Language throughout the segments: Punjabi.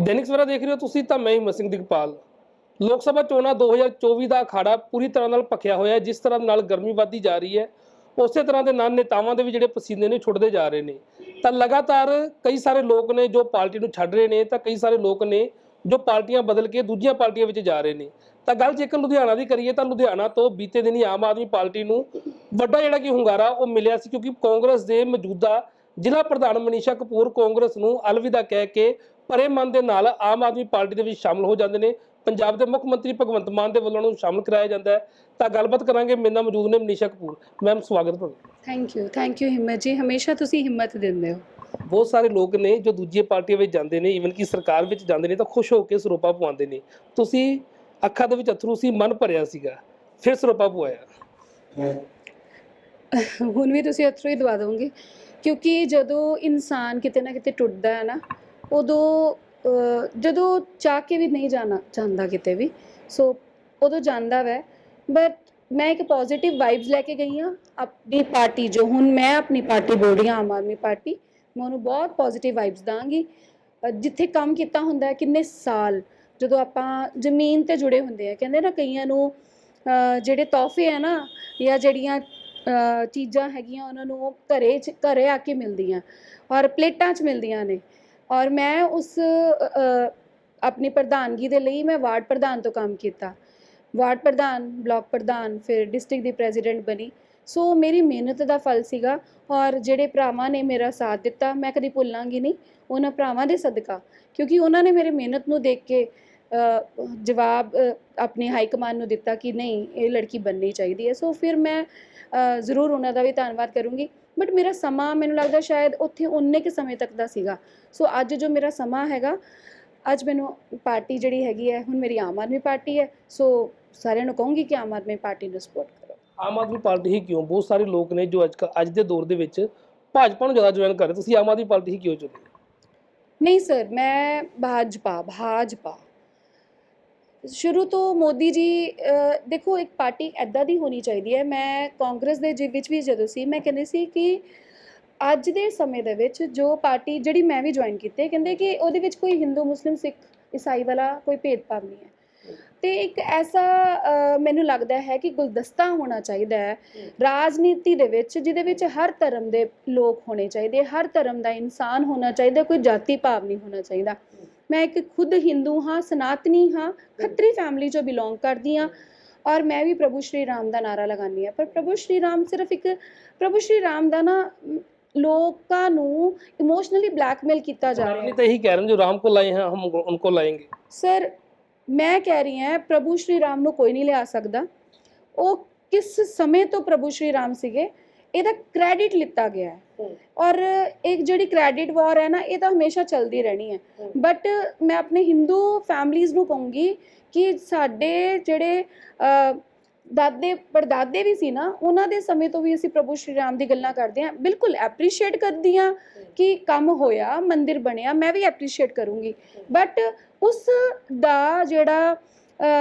ਦੈਨਿਕ ਸਵੇਰਾ ਦੇਖ ਰਹੇ ਹੋ ਤੁਸੀਂ ਤਾਂ ਮੈਂ ਹਿੰਮਤ ਸਿੰਘ ਦਿਗਪਾਲ। ਲੋਕ ਸਭਾ ਚੋਣਾਂ 2024 ਦਾ ਅਖਾੜਾ ਪੂਰੀ ਤਰ੍ਹਾਂ ਨਾਲ ਭਖਿਆ ਹੋਇਆ ਹੈ, ਜਿਸ ਤਰ੍ਹਾਂ ਨਾਲ ਗਰਮੀ ਵੱਧਦੀ ਜਾ ਰਹੀ ਹੈ, ਉਸੇ ਤਰ੍ਹਾਂ ਦੇ ਨਾਲ ਨੇਤਾਵਾਂ ਦੇ ਵੀ ਜਿਹੜੇ ਪਸੀਨੇ ਨੇ ਛੁੱਟਦੇ ਜਾ ਰਹੇ ਨੇ। ਤਾਂ ਲਗਾਤਾਰ ਕਈ ਸਾਰੇ ਲੋਕ ਨੇ ਜੋ ਪਾਰਟੀ ਨੂੰ ਛੱਡ ਰਹੇ ਨੇ, ਤਾਂ ਕਈ ਸਾਰੇ ਲੋਕ ਨੇ ਜੋ ਪਾਰਟੀਆਂ ਬਦਲ ਕੇ ਦੂਜੀਆਂ ਪਾਰਟੀਆਂ ਵਿੱਚ ਜਾ ਰਹੇ ਨੇ। ਤਾਂ ਗੱਲ ਜੇਕਰ ਲੁਧਿਆਣਾ ਦੀ ਕਰੀਏ ਤਾਂ ਲੁਧਿਆਣਾ ਤੋਂ ਬੀਤੇ ਦਿਨੀ ਆਮ ਆਦਮੀ ਪਾਰਟੀ ਨੂੰ ਵੱਡਾ ਜਿਹੜਾ ਕਿ ਹੁੰਗਾਰਾ ਉਹ ਮਿਲਿਆ ਸੀ, ਕਿਉਂਕਿ ਕਾਂਗਰਸ ਦੇ ਮੌਜੂਦਾ ਜ਼ਿਲ੍ਹਾ ਪ੍ਰਧਾਨ ਮਨੀਸ਼ਾ ਕਪੂਰ ਕਾਂਗਰਸ ਨੂੰ ਅਲਵਿਦਾ ਕਹਿ ਕੇ ਪਰੇ ਮਨ ਦੇ ਨਾਲ ਆਮ ਆਦਮੀ ਪਾਰਟੀ ਦੇ ਵਿੱਚ ਸ਼ਾਮਲ ਹੋ ਜਾਂਦੇ ਨੇ। ਪੰਜਾਬ ਦੇ ਮੁੱਖ ਮੰਤਰੀ ਭਗਵੰਤ ਮਾਨ ਦੇ ਵੱਲੋਂ ਨੂੰ ਸ਼ਾਮਲ ਕਰਾਇਆ ਜਾਂਦਾ ਹੈ। ਤਾਂ ਗੱਲਬਾਤ ਕਰਾਂਗੇ। ਮੇਰੇ ਨਾਲ ਮੌਜੂਦ ਨੇ ਮਨੀਸ਼ਾ ਕਪੂਰ। ਮੈਮ ਸਵਾਗਤ ਤੁਹਾਡਾ। ਥੈਂਕ ਯੂ ਥੈਂਕ ਯੂ ਹਿੰਮਤ ਜੀ। ਹਮੇਸ਼ਾ ਤੁਸੀਂ ਹਿੰਮਤ ਦਿੰਦੇ ਹੋ। ਬਹੁਤ ਸਾਰੇ ਲੋਕ ਨੇ ਜੋ ਦੂਜੀਆਂ ਪਾਰਟੀਆਂ ਵਿੱਚ ਜਾਂਦੇ ਨੇ ਈਵਨ ਕਿ ਸਰਕਾਰ ਵਿੱਚ ਜਾਂਦੇ ਨੇ ਤਾਂ ਖੁਸ਼ ਹੋ ਕੇ ਸਰੋਪਾ ਪਵਾਉਂਦੇ ਨੇ। ਤੁਸੀਂ ਅੱਖਾਂ ਦੇ ਵਿੱਚ ਅਥਰੂ ਸੀ ਮਨ ਭਰਿਆ ਸੀਗਾ। ਫਿਰ ਸਰੋਪਾ ਪਵਾਇਆ। ਹੁਣ ਵੀ ਤੁਸੀਂ ਅਥਰੂ ਹੀ ਦਵਾ ਦੋਗੇ। ਕਿਉਂਕਿ ਜਦੋਂ ਇਨਸਾਨ ਕਿਤੇ ਨਾ ਕਿਤੇ ਟੁੱਟਦਾ ਹੈ ਨਾ ਉਦੋਂ ਜਦੋਂ ਚਾਹ ਕੇ ਵੀ ਨਹੀਂ ਜਾਣਾ ਚਾਹੁੰਦਾ ਕਿਤੇ ਵੀ, ਸੋ ਉਦੋਂ ਜਾਂਦਾ ਵੈ। ਬਟ ਮੈਂ ਇੱਕ ਪੋਜ਼ਿਟਿਵ ਵਾਈਬਸ ਲੈ ਕੇ ਗਈ ਹਾਂ ਆਪਣੀ ਪਾਰਟੀ ਜੋ ਹੁਣ ਮੈਂ ਆਪਣੀ ਪਾਰਟੀ ਬੋਲ ਰਹੀ ਹਾਂ ਆਮ ਆਦਮੀ ਪਾਰਟੀ, ਮੈਂ ਉਹਨੂੰ ਬਹੁਤ ਪੋਜ਼ਿਟਿਵ ਵਾਈਬਸ ਦਾਂਗੀ। ਜਿੱਥੇ ਕੰਮ ਕੀਤਾ ਹੁੰਦਾ ਹੈ ਕਿੰਨੇ ਸਾਲ, ਜਦੋਂ ਆਪਾਂ ਜ਼ਮੀਨ ਤੇ ਜੁੜੇ ਹੁੰਦੇ ਆ ਕਹਿੰਦੇ ਨਾ ਕਈਆਂ ਨੂੰ ਜਿਹੜੇ ਤੋਹਫੇ ਆ ਨਾ, ਜਾਂ ਜਿਹੜੀਆਂ ਚੀਜ਼ਾਂ ਹੈਗੀਆਂ, ਉਹਨਾਂ ਨੂੰ ਉਹ ਘਰੇ 'ਚ, ਘਰੇ ਆ ਕੇ ਮਿਲਦੀਆਂ, ਔਰ ਪਲੇਟਾਂ 'ਚ ਮਿਲਦੀਆਂ ਨੇ। ਔਰ ਮੈਂ ਉਸ ਆਪਣੀ ਪ੍ਰਧਾਨਗੀ ਦੇ ਲਈ ਮੈਂ ਵਾਰਡ ਪ੍ਰਧਾਨ ਤੋਂ ਕੰਮ ਕੀਤਾ। ਵਾਰਡ ਪ੍ਰਧਾਨ, ਬਲਾਕ ਪ੍ਰਧਾਨ, ਫਿਰ ਡਿਸਟ੍ਰਿਕਟ ਦੀ ਪ੍ਰੈਜ਼ੀਡੈਂਟ ਬਣੀ। ਸੋ ਮੇਰੀ ਮਿਹਨਤ ਦਾ ਫਲ ਸੀਗਾ ਔਰ ਜਿਹੜੇ ਭਰਾਵਾਂ ਨੇ ਮੇਰਾ ਸਾਥ ਦਿੱਤਾ, ਮੈਂ ਕਦੀ ਭੁੱਲਾਂਗੀ ਨਹੀਂ ਉਹਨਾਂ ਭਰਾਵਾਂ ਦੇ ਸਦਕਾ। ਕਿਉਂਕਿ ਉਹਨਾਂ ਨੇ ਮੇਰੇ ਮਿਹਨਤ ਨੂੰ ਦੇਖ ਕੇ ਜਵਾਬ ਆਪਣੇ ਹਾਈ ਕਮਾਂਡ ਨੂੰ ਦਿੱਤਾ ਕਿ ਨਹੀਂ, ਇਹ ਲੜਕੀ ਬਣਨੀ ਚਾਹੀਦੀ ਹੈ। ਸੋ ਫਿਰ ਮੈਂ ਜ਼ਰੂਰ ਉਹਨਾਂ ਦਾ ਵੀ ਧੰਨਵਾਦ ਕਰੂੰਗੀ। ਬਟ ਮੇਰਾ ਸਮਾਂ ਮੈਨੂੰ ਲੱਗਦਾ ਸ਼ਾਇਦ ਉੱਥੇ ਉਨੇ ਕੁ ਸਮੇਂ ਤੱਕ ਦਾ ਸੀਗਾ। ਸੋ ਅੱਜ ਜੋ ਮੇਰਾ ਸਮਾਂ ਹੈਗਾ ਅੱਜ ਮੈਨੂੰ ਪਾਰਟੀ ਜਿਹੜੀ ਹੈਗੀ ਹੈ ਹੁਣ ਮੇਰੀ ਆਮ ਆਦਮੀ ਪਾਰਟੀ ਹੈ। ਸੋ ਸਾਰਿਆਂ ਨੂੰ ਕਹੂੰਗੀ ਕਿ ਆਮ ਆਦਮੀ ਪਾਰਟੀ ਨੂੰ ਸਪੋਰਟ ਕਰੋ। ਆਮ ਆਦਮੀ ਪਾਰਟੀ ਹੀ ਕਿਉਂ? ਬਹੁਤ ਸਾਰੇ ਲੋਕ ਨੇ ਜੋ ਅੱਜ ਅੱਜ ਦੇ ਦੌਰ ਦੇ ਵਿੱਚ ਭਾਜਪਾ ਨੂੰ ਜ਼ਿਆਦਾ ਜੁਆਇਨ ਕਰ ਰਹੇ। ਤੁਸੀਂ ਆਮ ਆਦਮੀ ਪਾਰਟੀ ਹੀ ਕਿਉਂ ਚੁਣੀ ਨਹੀਂ ਸਰ ਮੈਂ ਭਾਜਪਾ ਭਾਜਪਾ। ਸ਼ੁਰੂ ਤੋਂ ਮੋਦੀ ਜੀ ਦੇਖੋ ਇੱਕ ਪਾਰਟੀ ਐਦਾਂ ਦੀ ਹੋਣੀ ਚਾਹੀਦੀ ਹੈ। ਮੈਂ ਕਾਂਗਰਸ ਦੇ ਜੀ, ਵਿੱਚ ਵੀ ਜਦੋਂ ਸੀ, ਮੈਂ ਕਹਿੰਦੀ ਸੀ ਕਿ ਅੱਜ ਦੇ ਸਮੇਂ ਦੇ ਵਿੱਚ ਜੋ ਪਾਰਟੀ ਜਿਹੜੀ ਮੈਂ ਵੀ ਜੁਆਇਨ ਕੀਤੀ ਕਹਿੰਦੇ ਕਿ ਉਹਦੇ ਵਿੱਚ ਕੋਈ ਹਿੰਦੂ, ਮੁਸਲਿਮ, ਸਿੱਖ, ਈਸਾਈ ਵਾਲਾ ਕੋਈ ਭੇਦਭਾਵ ਨਹੀਂ ਹੈ। ਤੇ ਇੱਕ ਐਸਾ ਮੈਨੂੰ ਲੱਗਦਾ ਹੈ ਕਿ ਗੁਲਦਸਤਾ ਹੋਣਾ ਚਾਹੀਦਾ ਹੈ ਰਾਜਨੀਤੀ ਦੇ ਵਿੱਚ, ਜਿਹਦੇ ਵਿੱਚ ਹਰ ਧਰਮ ਦੇ ਲੋਕ ਹੋਣੇ ਚਾਹੀਦੇ, ਹਰ ਧਰਮ ਦਾ ਇਨਸਾਨ ਹੋਣਾ ਚਾਹੀਦਾ, ਕੋਈ ਜਾਤੀ ਭਾਵ ਨਹੀਂ ਹੋਣਾ ਚਾਹੀਦਾ। ਮੈਂ ਇੱਕ ਖੁਦ ਹਿੰਦੂ ਹਾਂ ਸਨਾਤਨੀ ਹਾਂ ਖੱਤਰੀ ਫੈਮਿਲੀ ਜੋ ਬਿਲੋਂਗ ਕਰਦੀ ਹਾਂ ਔਰ ਮੈਂ ਵੀ ਪ੍ਰਭੂ ਸ਼੍ਰੀ ਰਾਮ ਦਾ ਨਾਰਾ ਲਗਾਨੀ ਆ ਪਰ ਪ੍ਰਭੂ ਸ਼੍ਰੀ ਰਾਮ ਸਿਰਫ ਇੱਕ ਪ੍ਰਭੂ ਸ਼੍ਰੀ ਰਾਮ ਦਾ ਨਾ ਲੋਕਾਂ ਨੂੰ ਇਮੋਸ਼ਨਲੀ ਬਲੈਕਮੇਲ ਕੀਤਾ ਜਾ ਰਿਹਾ ਹੈ। ਤਾਂ ਇਹੀ ਕਹਿ ਰਹੇ ਜੋ ਰਾਮ ਕੋ ਲਾਏ ਹਾਂ ਹਮ ਉਨਕੋ ਲਾਏਂਗੇ। ਸਰ ਮੈਂ ਕਹਿ ਰਹੀ ਹਾਂ ਪ੍ਰਭੂ ਸ਼੍ਰੀ ਰਾਮ ਨੂੰ ਕੋਈ ਨਹੀਂ ਲਿਆ ਸਕਦਾ। ਉਹ ਕਿਸ ਸਮੇਂ ਤੋਂ ਪ੍ਰਭੂ ਸ਼੍ਰੀ ਰਾਮ ਸੀਗੇ ਇਹਦਾ ਕ੍ਰੈਡਿਟ ਲਿੱਤਾ ਗਿਆ ਹੈ। ਔਰ ਇੱਕ ਜਿਹੜੀ ਕ੍ਰੈਡਿਟ ਵਾਰ ਹੈ ਨਾ ਇਹ ਤਾਂ ਹਮੇਸ਼ਾ ਚੱਲਦੀ ਰਹਿਣੀ ਹੈ। ਬਟ ਮੈਂ ਆਪਣੇ ਹਿੰਦੂ ਫੈਮਲੀਜ਼ ਨੂੰ ਕਹੂੰਗੀ ਕਿ ਸਾਡੇ ਜਿਹੜੇ ਦਾਦੇ ਪੜਦਾਦੇ ਵੀ ਸੀ ਨਾ ਉਹਨਾਂ ਦੇ ਸਮੇਂ ਤੋਂ ਵੀ ਅਸੀਂ ਪ੍ਰਭੂ ਸ਼੍ਰੀ ਰਾਮ ਦੀ ਗੱਲਾਂ ਕਰਦੇ ਹਾਂ। ਬਿਲਕੁਲ ਐਪਰੀਸ਼ੀਏਟ ਕਰਦੀ ਹਾਂ ਕਿ ਕੰਮ ਹੋਇਆ ਮੰਦਿਰ ਬਣਿਆ ਮੈਂ ਵੀ ਐਪਰੀਸ਼ੀਏਟ ਕਰੂੰਗੀ। ਬਟ ਉਸ ਦਾ ਜਿਹੜਾ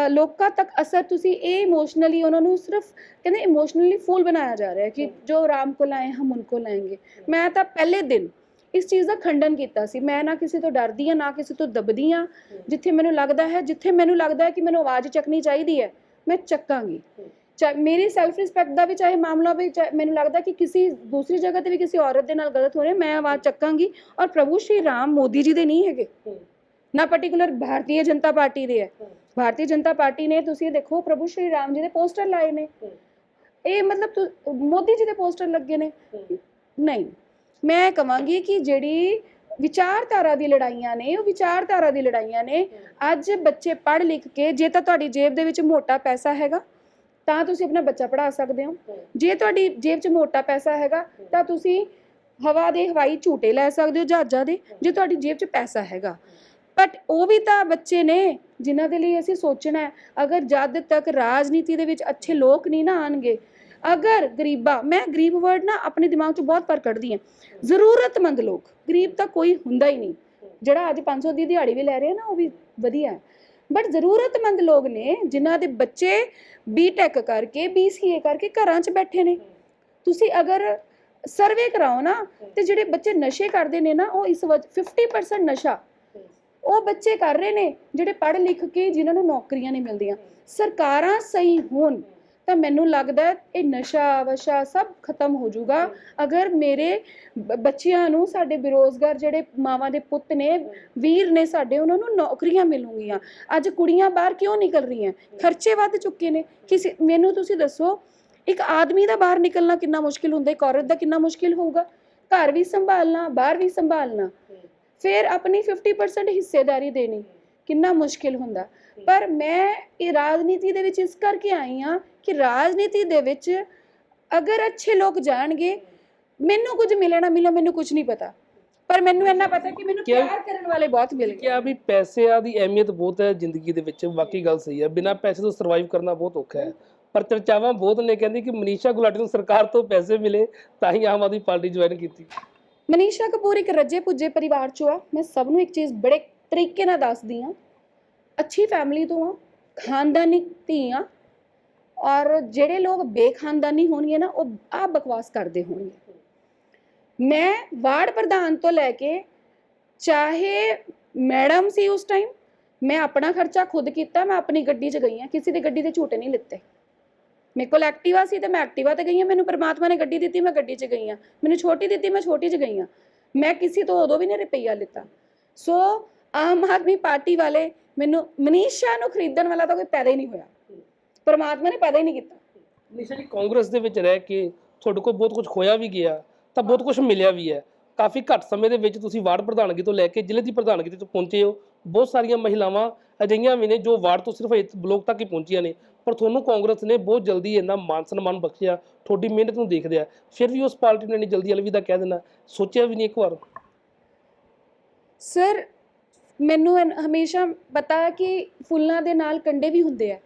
ਲੋਕਾਂ ਤੱਕ ਅਸਰ ਤੁਸੀਂ ਇਹ ਇਮੋਸ਼ਨਲੀ ਉਹਨਾਂ ਨੂੰ ਸਿਰਫ ਕਹਿੰਦੇ ਇਮੋਸ਼ਨਲੀ ਫੂਲ ਬਣਾਇਆ ਜਾ ਰਿਹਾ ਹੈ ਕਿ ਜੋ ਰਾਮ ਕੋ ਲਾਏ ਹਮ ਉनको ਲਾਏਂਗੇ ਮੈਂ ਤਾਂ ਪਹਿਲੇ ਦਿਨ ਇਸ ਚੀਜ਼ ਦਾ ਖੰਡਨ ਕੀਤਾ ਸੀ। ਮੈਂ ਨਾ ਕਿਸੇ ਤੋਂ ਡਰਦੀ ਆ ਨਾ ਕਿਸੇ ਤੋਂ ਦਬਦੀ ਆ ਜਿੱਥੇ ਮੈਨੂੰ ਲੱਗਦਾ ਹੈ, ਜਿੱਥੇ ਮੈਨੂੰ ਲੱਗਦਾ ਹੈ ਕਿ ਮੈਨੂੰ ਆਵਾਜ਼ ਚੱਕਣੀ ਚਾਹੀਦੀ ਹੈ, ਮੈਂ ਚੱਕਾਂਗੀ। ਚਾਹੇ ਮੇਰੀ ਸੈਲਫ ਰਿਸਪੈਕਟ ਦਾ ਵੀ, ਚਾਹੇ ਮਾਮਲਾ ਵੀ, ਚਾਹੇ ਮੈਨੂੰ ਲੱਗਦਾ ਕਿ ਕਿਸੇ ਦੂਸਰੀ ਜਗ੍ਹਾ ਤੇ ਵੀ ਕਿਸੇ ਔਰਤ ਦੇ ਨਾਲ ਗਲਤ ਹੋ ਰਿਹਾ, ਮੈਂ ਆਵਾਜ਼ ਚੱਕਾਂਗੀ। ਔਰ ਪ੍ਰਭੂ ਸ਼੍ਰੀ ਰਾਮ ਮੋਦੀ ਜੀ ਦੇ ਨਹੀਂ ਹੈਗੇ। ਨਾ ਪਾਰਟਿਕੂਲਰ ਭਾਰਤੀ ਜਨਤਾ ਪਾਰਟੀ ਦੇ ਹੈ। ਭਾਰਤੀ ਜਨਤਾ ਪਾਰਟੀ ਨੇ ਤੁਸੀਂ ਦੇਖੋ ਪ੍ਰਭੂ ਸ਼੍ਰੀ ਰਾਮ ਜੀ ਦੇ ਪੋਸਟਰ ਲਾਏ ਨੇ। ਇਹ ਮਤਲਬ ਮੋਦੀ ਜੀ ਦੇ ਪੋਸਟਰ ਲੱਗੇ ਨੇ। ਨਹੀਂ ਮੈਂ ਕਵਾਂਗੀ ਕਿ ਜਿਹੜੀ ਵਿਚਾਰਧਾਰਾ ਦੀ ਲੜਾਈਆਂ ਨੇ ਉਹ ਵਿਚਾਰਧਾਰਾ ਦੀ ਲੜਾਈਆਂ ਨੇ। ਅੱਜ ਬੱਚੇ ਪੜ੍ਹ ਲਿਖ ਕੇ ਜੇ ਤਾਂ ਤੁਹਾਡੀ ਜੇਬ ਦੇ ਵਿੱਚ ਮੋਟਾ ਪੈਸਾ ਹੈਗਾ ਤਾਂ ਤੁਸੀਂ ਆਪਣਾ ਬੱਚਾ ਪੜ੍ਹਾ ਸਕਦੇ ਹੋ। ਜੇ ਤੁਹਾਡੀ ਜੇਬ 'ਚ ਮੋਟਾ ਪੈਸਾ ਹੈਗਾ ਤਾਂ ਤੁਸੀਂ ਹਵਾ ਦੇ ਹਵਾਈ ਝੂਟੇ ਲੈ ਸਕਦੇ ਹੋ ਜਹਾਜ਼ਾਂ ਦੇ ਜੇ ਤੁਹਾਡੀ ਜੇਬ 'ਚ ਪੈਸਾ ਹੈਗਾ। ਬਟ ਉਹ ਵੀ ਤਾਂ ਬੱਚੇ ਨੇ ਜਿਨ੍ਹਾਂ ਦੇ ਲਈ ਅਸੀਂ ਸੋਚਣਾ ਹੈ, ਅਗਰ ਜਦ ਤੱਕ ਰਾਜਨੀਤੀ ਦੇ ਵਿੱਚ ਅੱਛੇ ਲੋਕ ਨਹੀਂ ਨਾ ਆਣਗੇ ਅਗਰ ਗਰੀਬਾ, ਮੈਂ ਗਰੀਬ ਵਰਡ ਨਾ ਆਪਣੇ ਦਿਮਾਗ 'ਚ ਬਹੁਤ ਪਰ ਕੱਢਦੀ ਹਾਂ, ਜ਼ਰੂਰਤਮੰਦ ਲੋਕ, ਗਰੀਬ ਤਾਂ ਕੋਈ ਹੁੰਦਾ ਹੀ ਨਹੀਂ। ਜਿਹੜਾ ਅੱਜ 500 ਦੀ ਦਿਹਾੜੀ ਵੀ ਲੈ ਰਿਹਾ ਨਾ, ਉਹ ਵੀ ਵਧੀਆ ਹੈ। ਬਟ ਜ਼ਰੂਰਤਮੰਦ ਲੋਕ ਨੇ, ਜਿਨ੍ਹਾਂ ਦੇ ਬੱਚੇ ਬੀਟੈਕ ਕਰਕੇ ਬੀਸੀਏ ਕਰਕੇ ਘਰਾਂ 'ਚ ਬੈਠੇ ਨੇ। ਤੁਸੀਂ ਅਗਰ ਸਰਵੇ ਕਰਾਓ ਨਾ, ਤੇ ਜਿਹੜੇ ਬੱਚੇ ਨਸ਼ੇ ਕਰਦੇ ਨੇ ਨਾ, ਉਹ ਇਸ ਵਜ 50% ਨਸ਼ਾ ਉਹ ਬੱਚੇ ਕਰ ਰਹੇ ਨੇ ਜਿਹੜੇ ਪੜ੍ਹ ਲਿਖ ਕੇ ਜਿਨ੍ਹਾਂ ਨੂੰ ਨੌਕਰੀਆਂ ਨਹੀਂ ਮਿਲਦੀਆਂ। ਸਰਕਾਰਾਂ ਸਹੀ ਹੋਣ ਤਾਂ ਮੈਨੂੰ ਲੱਗਦਾ ਹੈ ਇਹ ਨਸ਼ਾ, ਵਸ਼ਾ ਸਭ ਖਤਮ ਹੋ ਜਾਊਗਾ। ਅਗਰ ਮੇਰੇ ਬ- ਬੱਚਿਆਂ ਨੂੰ ਸਾਡੇ ਬੇਰੋਜ਼ਗਾਰ ਜਿਹੜੇ ਮਾਵਾਂ ਦੇ ਪੁੱਤ ਨੇ, ਵੀਰ ਨੇ ਸਾਡੇ, ਉਹਨਾਂ ਨੂੰ ਨੌਕਰੀਆਂ ਮਿਲੂਗੀਆਂ। ਅੱਜ ਕੁੜੀਆਂ ਬਾਹਰ ਕਿਉਂ ਨਿਕਲ ਰਹੀਆਂ? ਖਰਚੇ ਵੱਧ ਚੁੱਕੇ ਨੇ। ਕਿਸੇ, ਮੈਨੂੰ ਤੁਸੀਂ ਦੱਸੋ, ਇੱਕ ਆਦਮੀ ਦਾ ਬਾਹਰ ਨਿਕਲਣਾ ਕਿੰਨਾ ਮੁਸ਼ਕਿਲ ਹੁੰਦਾ? ਇੱਕ ਔਰਤ ਦਾ ਕਿੰਨਾ ਮੁਸ਼ਕਿਲ ਹੋਊਗਾ? ਘਰ ਵੀ ਸੰਭਾਲਣਾ, ਬਾਹਰ ਵੀ ਸੰਭਾਲਣਾ। ਫਿਰ ਆਪਣੀ 50% ਹਿੱਸੇਦਾਰੀ ਦੇਣੀ ਕਿੰਨਾ ਮੁਸ਼ਕਿਲ ਹੁੰਦਾ। ਪਰ ਮੈਂ ਇਹ ਰਾਜਨੀਤੀ ਦੇ ਵਿੱਚ ਇਸ ਕਰਕੇ ਆਈ ਹਾਂ ਕਿ ਰਾਜਨੀਤੀ ਦੇ ਵਿੱਚ ਅਗਰ ਅੱਛੇ ਲੋਕ ਜਾਣਗੇ ਮੈਨੂੰ ਕੁਝ ਮਿਲੇ ਨਾ ਮਿਲੇ ਮੈਨੂੰ ਕੁਝ ਨਹੀਂ ਪਤਾ। ਪਰ ਮੈਨੂੰ ਇੰਨਾ ਪਤਾ ਕਿ ਮੈਨੂੰ ਪਿਆਰ ਕਰਨ ਵਾਲੇ ਬਹੁਤ ਮਿਲ ਗਏ। ਕਿਹਾ ਵੀ ਪੈਸਿਆਂ ਦੀ ਅਹਿਮੀਅਤ ਬਹੁਤ ਹੈ ਜ਼ਿੰਦਗੀ ਦੇ ਵਿੱਚ ਵਾਕਈ ਗੱਲ ਸਹੀ ਹੈ। ਬਿਨਾਂ ਪੈਸੇ ਤੋਂ ਸਰਵਾਈਵ ਕਰਨਾ ਬਹੁਤ ਔਖਾ ਹੈ। ਪਰ ਚਰਚਾਵਾਂ ਬਹੁਤ ਨੇ ਕਹਿੰਦੀ ਕਿ ਮਨੀਸ਼ਾ ਗੁਲਾਟੀ ਨੂੰ ਸਰਕਾਰ ਤੋਂ ਪੈਸੇ ਮਿਲੇ ਤਾਂ ਹੀ ਆਮ ਆਦਮੀ ਪਾਰਟੀ ਜੁਆਇਨ ਕੀਤੀ। ਮਨੀਸ਼ਾ ਕਪੂਰ ਇੱਕ ਰੱਜੇ ਪੁੱਜੇ ਪਰਿਵਾਰ ਚੋਂ ਆ। ਮੈਂ ਸਭ ਨੂੰ ਇੱਕ ਚੀਜ਼ ਬੜੇ ਤਰੀਕੇ ਨਾਲ ਦੱਸਦੀ ਆ ਅੱਛੀ ਫੈਮਿਲੀ ਤੋਂ ਆ, ਖਾਨਦਾਨੀ ਧੀ ਆ। ਔਰ ਜਿਹੜੇ ਲੋਕ ਬੇਖਾਨਦਾਨੀ ਹੋਣਗੇ ਨਾ, ਉਹ ਆ ਬਕਵਾਸ ਕਰਦੇ ਹੋਣਗੇ। ਮੈਂ ਵਾਰਡ ਪ੍ਰਧਾਨ ਤੋਂ ਲੈ ਕੇ, ਚਾਹੇ ਮੈਡਮ ਸੀ ਉਸ ਟਾਈਮ ਮੈਂ ਆਪਣਾ ਖਰਚਾ ਖੁਦ ਕੀਤਾ, ਮੈਂ ਆਪਣੀ ਗੱਡੀ 'ਚ ਗਈ ਆ ਕਿਸੇ ਦੀ ਗੱਡੀ ਦੇ ਝੂਟੇ ਨਹੀਂ ਲਿੱਤੇ। ਮੇਰੇ ਕੋਲ ਐਕਟਿਵਾ ਸੀ ਤੇ ਮੈਂ ਐਕਟਿਵਾ ਤੇ ਗਈ ਆ ਮੈਨੂੰ ਪਰਮਾਤਮਾ ਨੇ ਗੱਡੀ ਦਿੱਤੀ, ਮੈਂ ਗੱਡੀ 'ਚ ਗਈ ਆ ਮੈਨੂੰ ਛੋਟੀ ਦਿੱਤੀ, ਮੈਂ ਛੋਟੀ 'ਚ ਗਈ ਆ ਮੈਂ ਕਿਸੇ ਤੋਂ ਉਦੋਂ ਵੀ ਨਹੀਂ ਰੁਪਈਆ ਲਿੱਤਾ। ਸੋ ਆਮ ਆਦਮੀ ਪਾਰਟੀ ਵਾਲੇ ਮੈਨੂੰ ਮਨੀਸ਼ਾ ਨੂੰ ਖਰੀਦਣ ਵਾਲਾ ਤਾਂ ਕੋਈ ਪੈਦਾ ਹੀ ਨਹੀਂ ਹੋਇਆ। ਪਰਮਾਤਮਾ ਨੇ ਪੈਦਾ ਹੀ ਨਹੀਂ ਕੀਤਾ। ਮਨੀਸ਼ਾ ਜੀ, ਕਾਂਗਰਸ ਦੇ ਵਿੱਚ ਰਹਿ ਕੇ ਤੁਹਾਡੇ ਕੋਲ ਬਹੁਤ ਕੁਝ ਖੋਇਆ ਵੀ ਗਿਆ, ਤਾਂ ਬਹੁਤ ਕੁਝ ਮਿਲਿਆ ਵੀ ਹੈ। ਕਾਫੀ ਘੱਟ ਸਮੇਂ ਦੇ ਵਿੱਚ ਤੁਸੀਂ ਵਾਰਡ ਪ੍ਰਧਾਨਗੀ ਤੋਂ ਲੈ ਕੇ ਜ਼ਿਲ੍ਹੇ ਦੀ ਪ੍ਰਧਾਨਗੀ ਤੇ ਪਹੁੰਚੇ ਹੋ। ਬਹੁਤ ਸਾਰੀਆਂ ਮਹਿਲਾਵਾਂ ਅਜਿਹੀਆਂ ਵੀ ਨੇ ਜੋ ਵਾਰਡ ਤੋਂ ਸਿਰਫ ਇੱਕ ਬਲੋਕ ਤੱਕ ਹੀ ਪਹੁੰਚੀਆਂ ਨੇ। ਪਰ ਤੁਹਾਨੂੰ ਕਾਂਗਰਸ ਨੇ ਬਹੁਤ ਜਲਦੀ ਇੰਨਾ ਮਾਨ ਸਨਮਾਨ ਬਖਸ਼ਿਆ, ਤੁਹਾਡੀ ਮਿਹਨਤ ਨੂੰ ਦੇਖਦੇ ਆ। ਫਿਰ ਵੀ ਉਸ ਪਾਰਟੀ ਨੇ ਇੰਨੀ ਜਲਦੀ ਅਲਵਿਦਾ ਕਹਿ ਦੇਣਾ। ਸੋਚਿਆ ਵੀ ਨਹੀਂ ਇੱਕ ਵਾਰ। ਸਰ ਮੈਨੂੰ ਹਮੇਸ਼ਾ ਪਤਾ ਹੈ ਕਿ ਫੁੱਲਾਂ ਦੇ ਨਾਲ ਕੰਡੇ ਵੀ ਹੁੰਦੇ ਆ।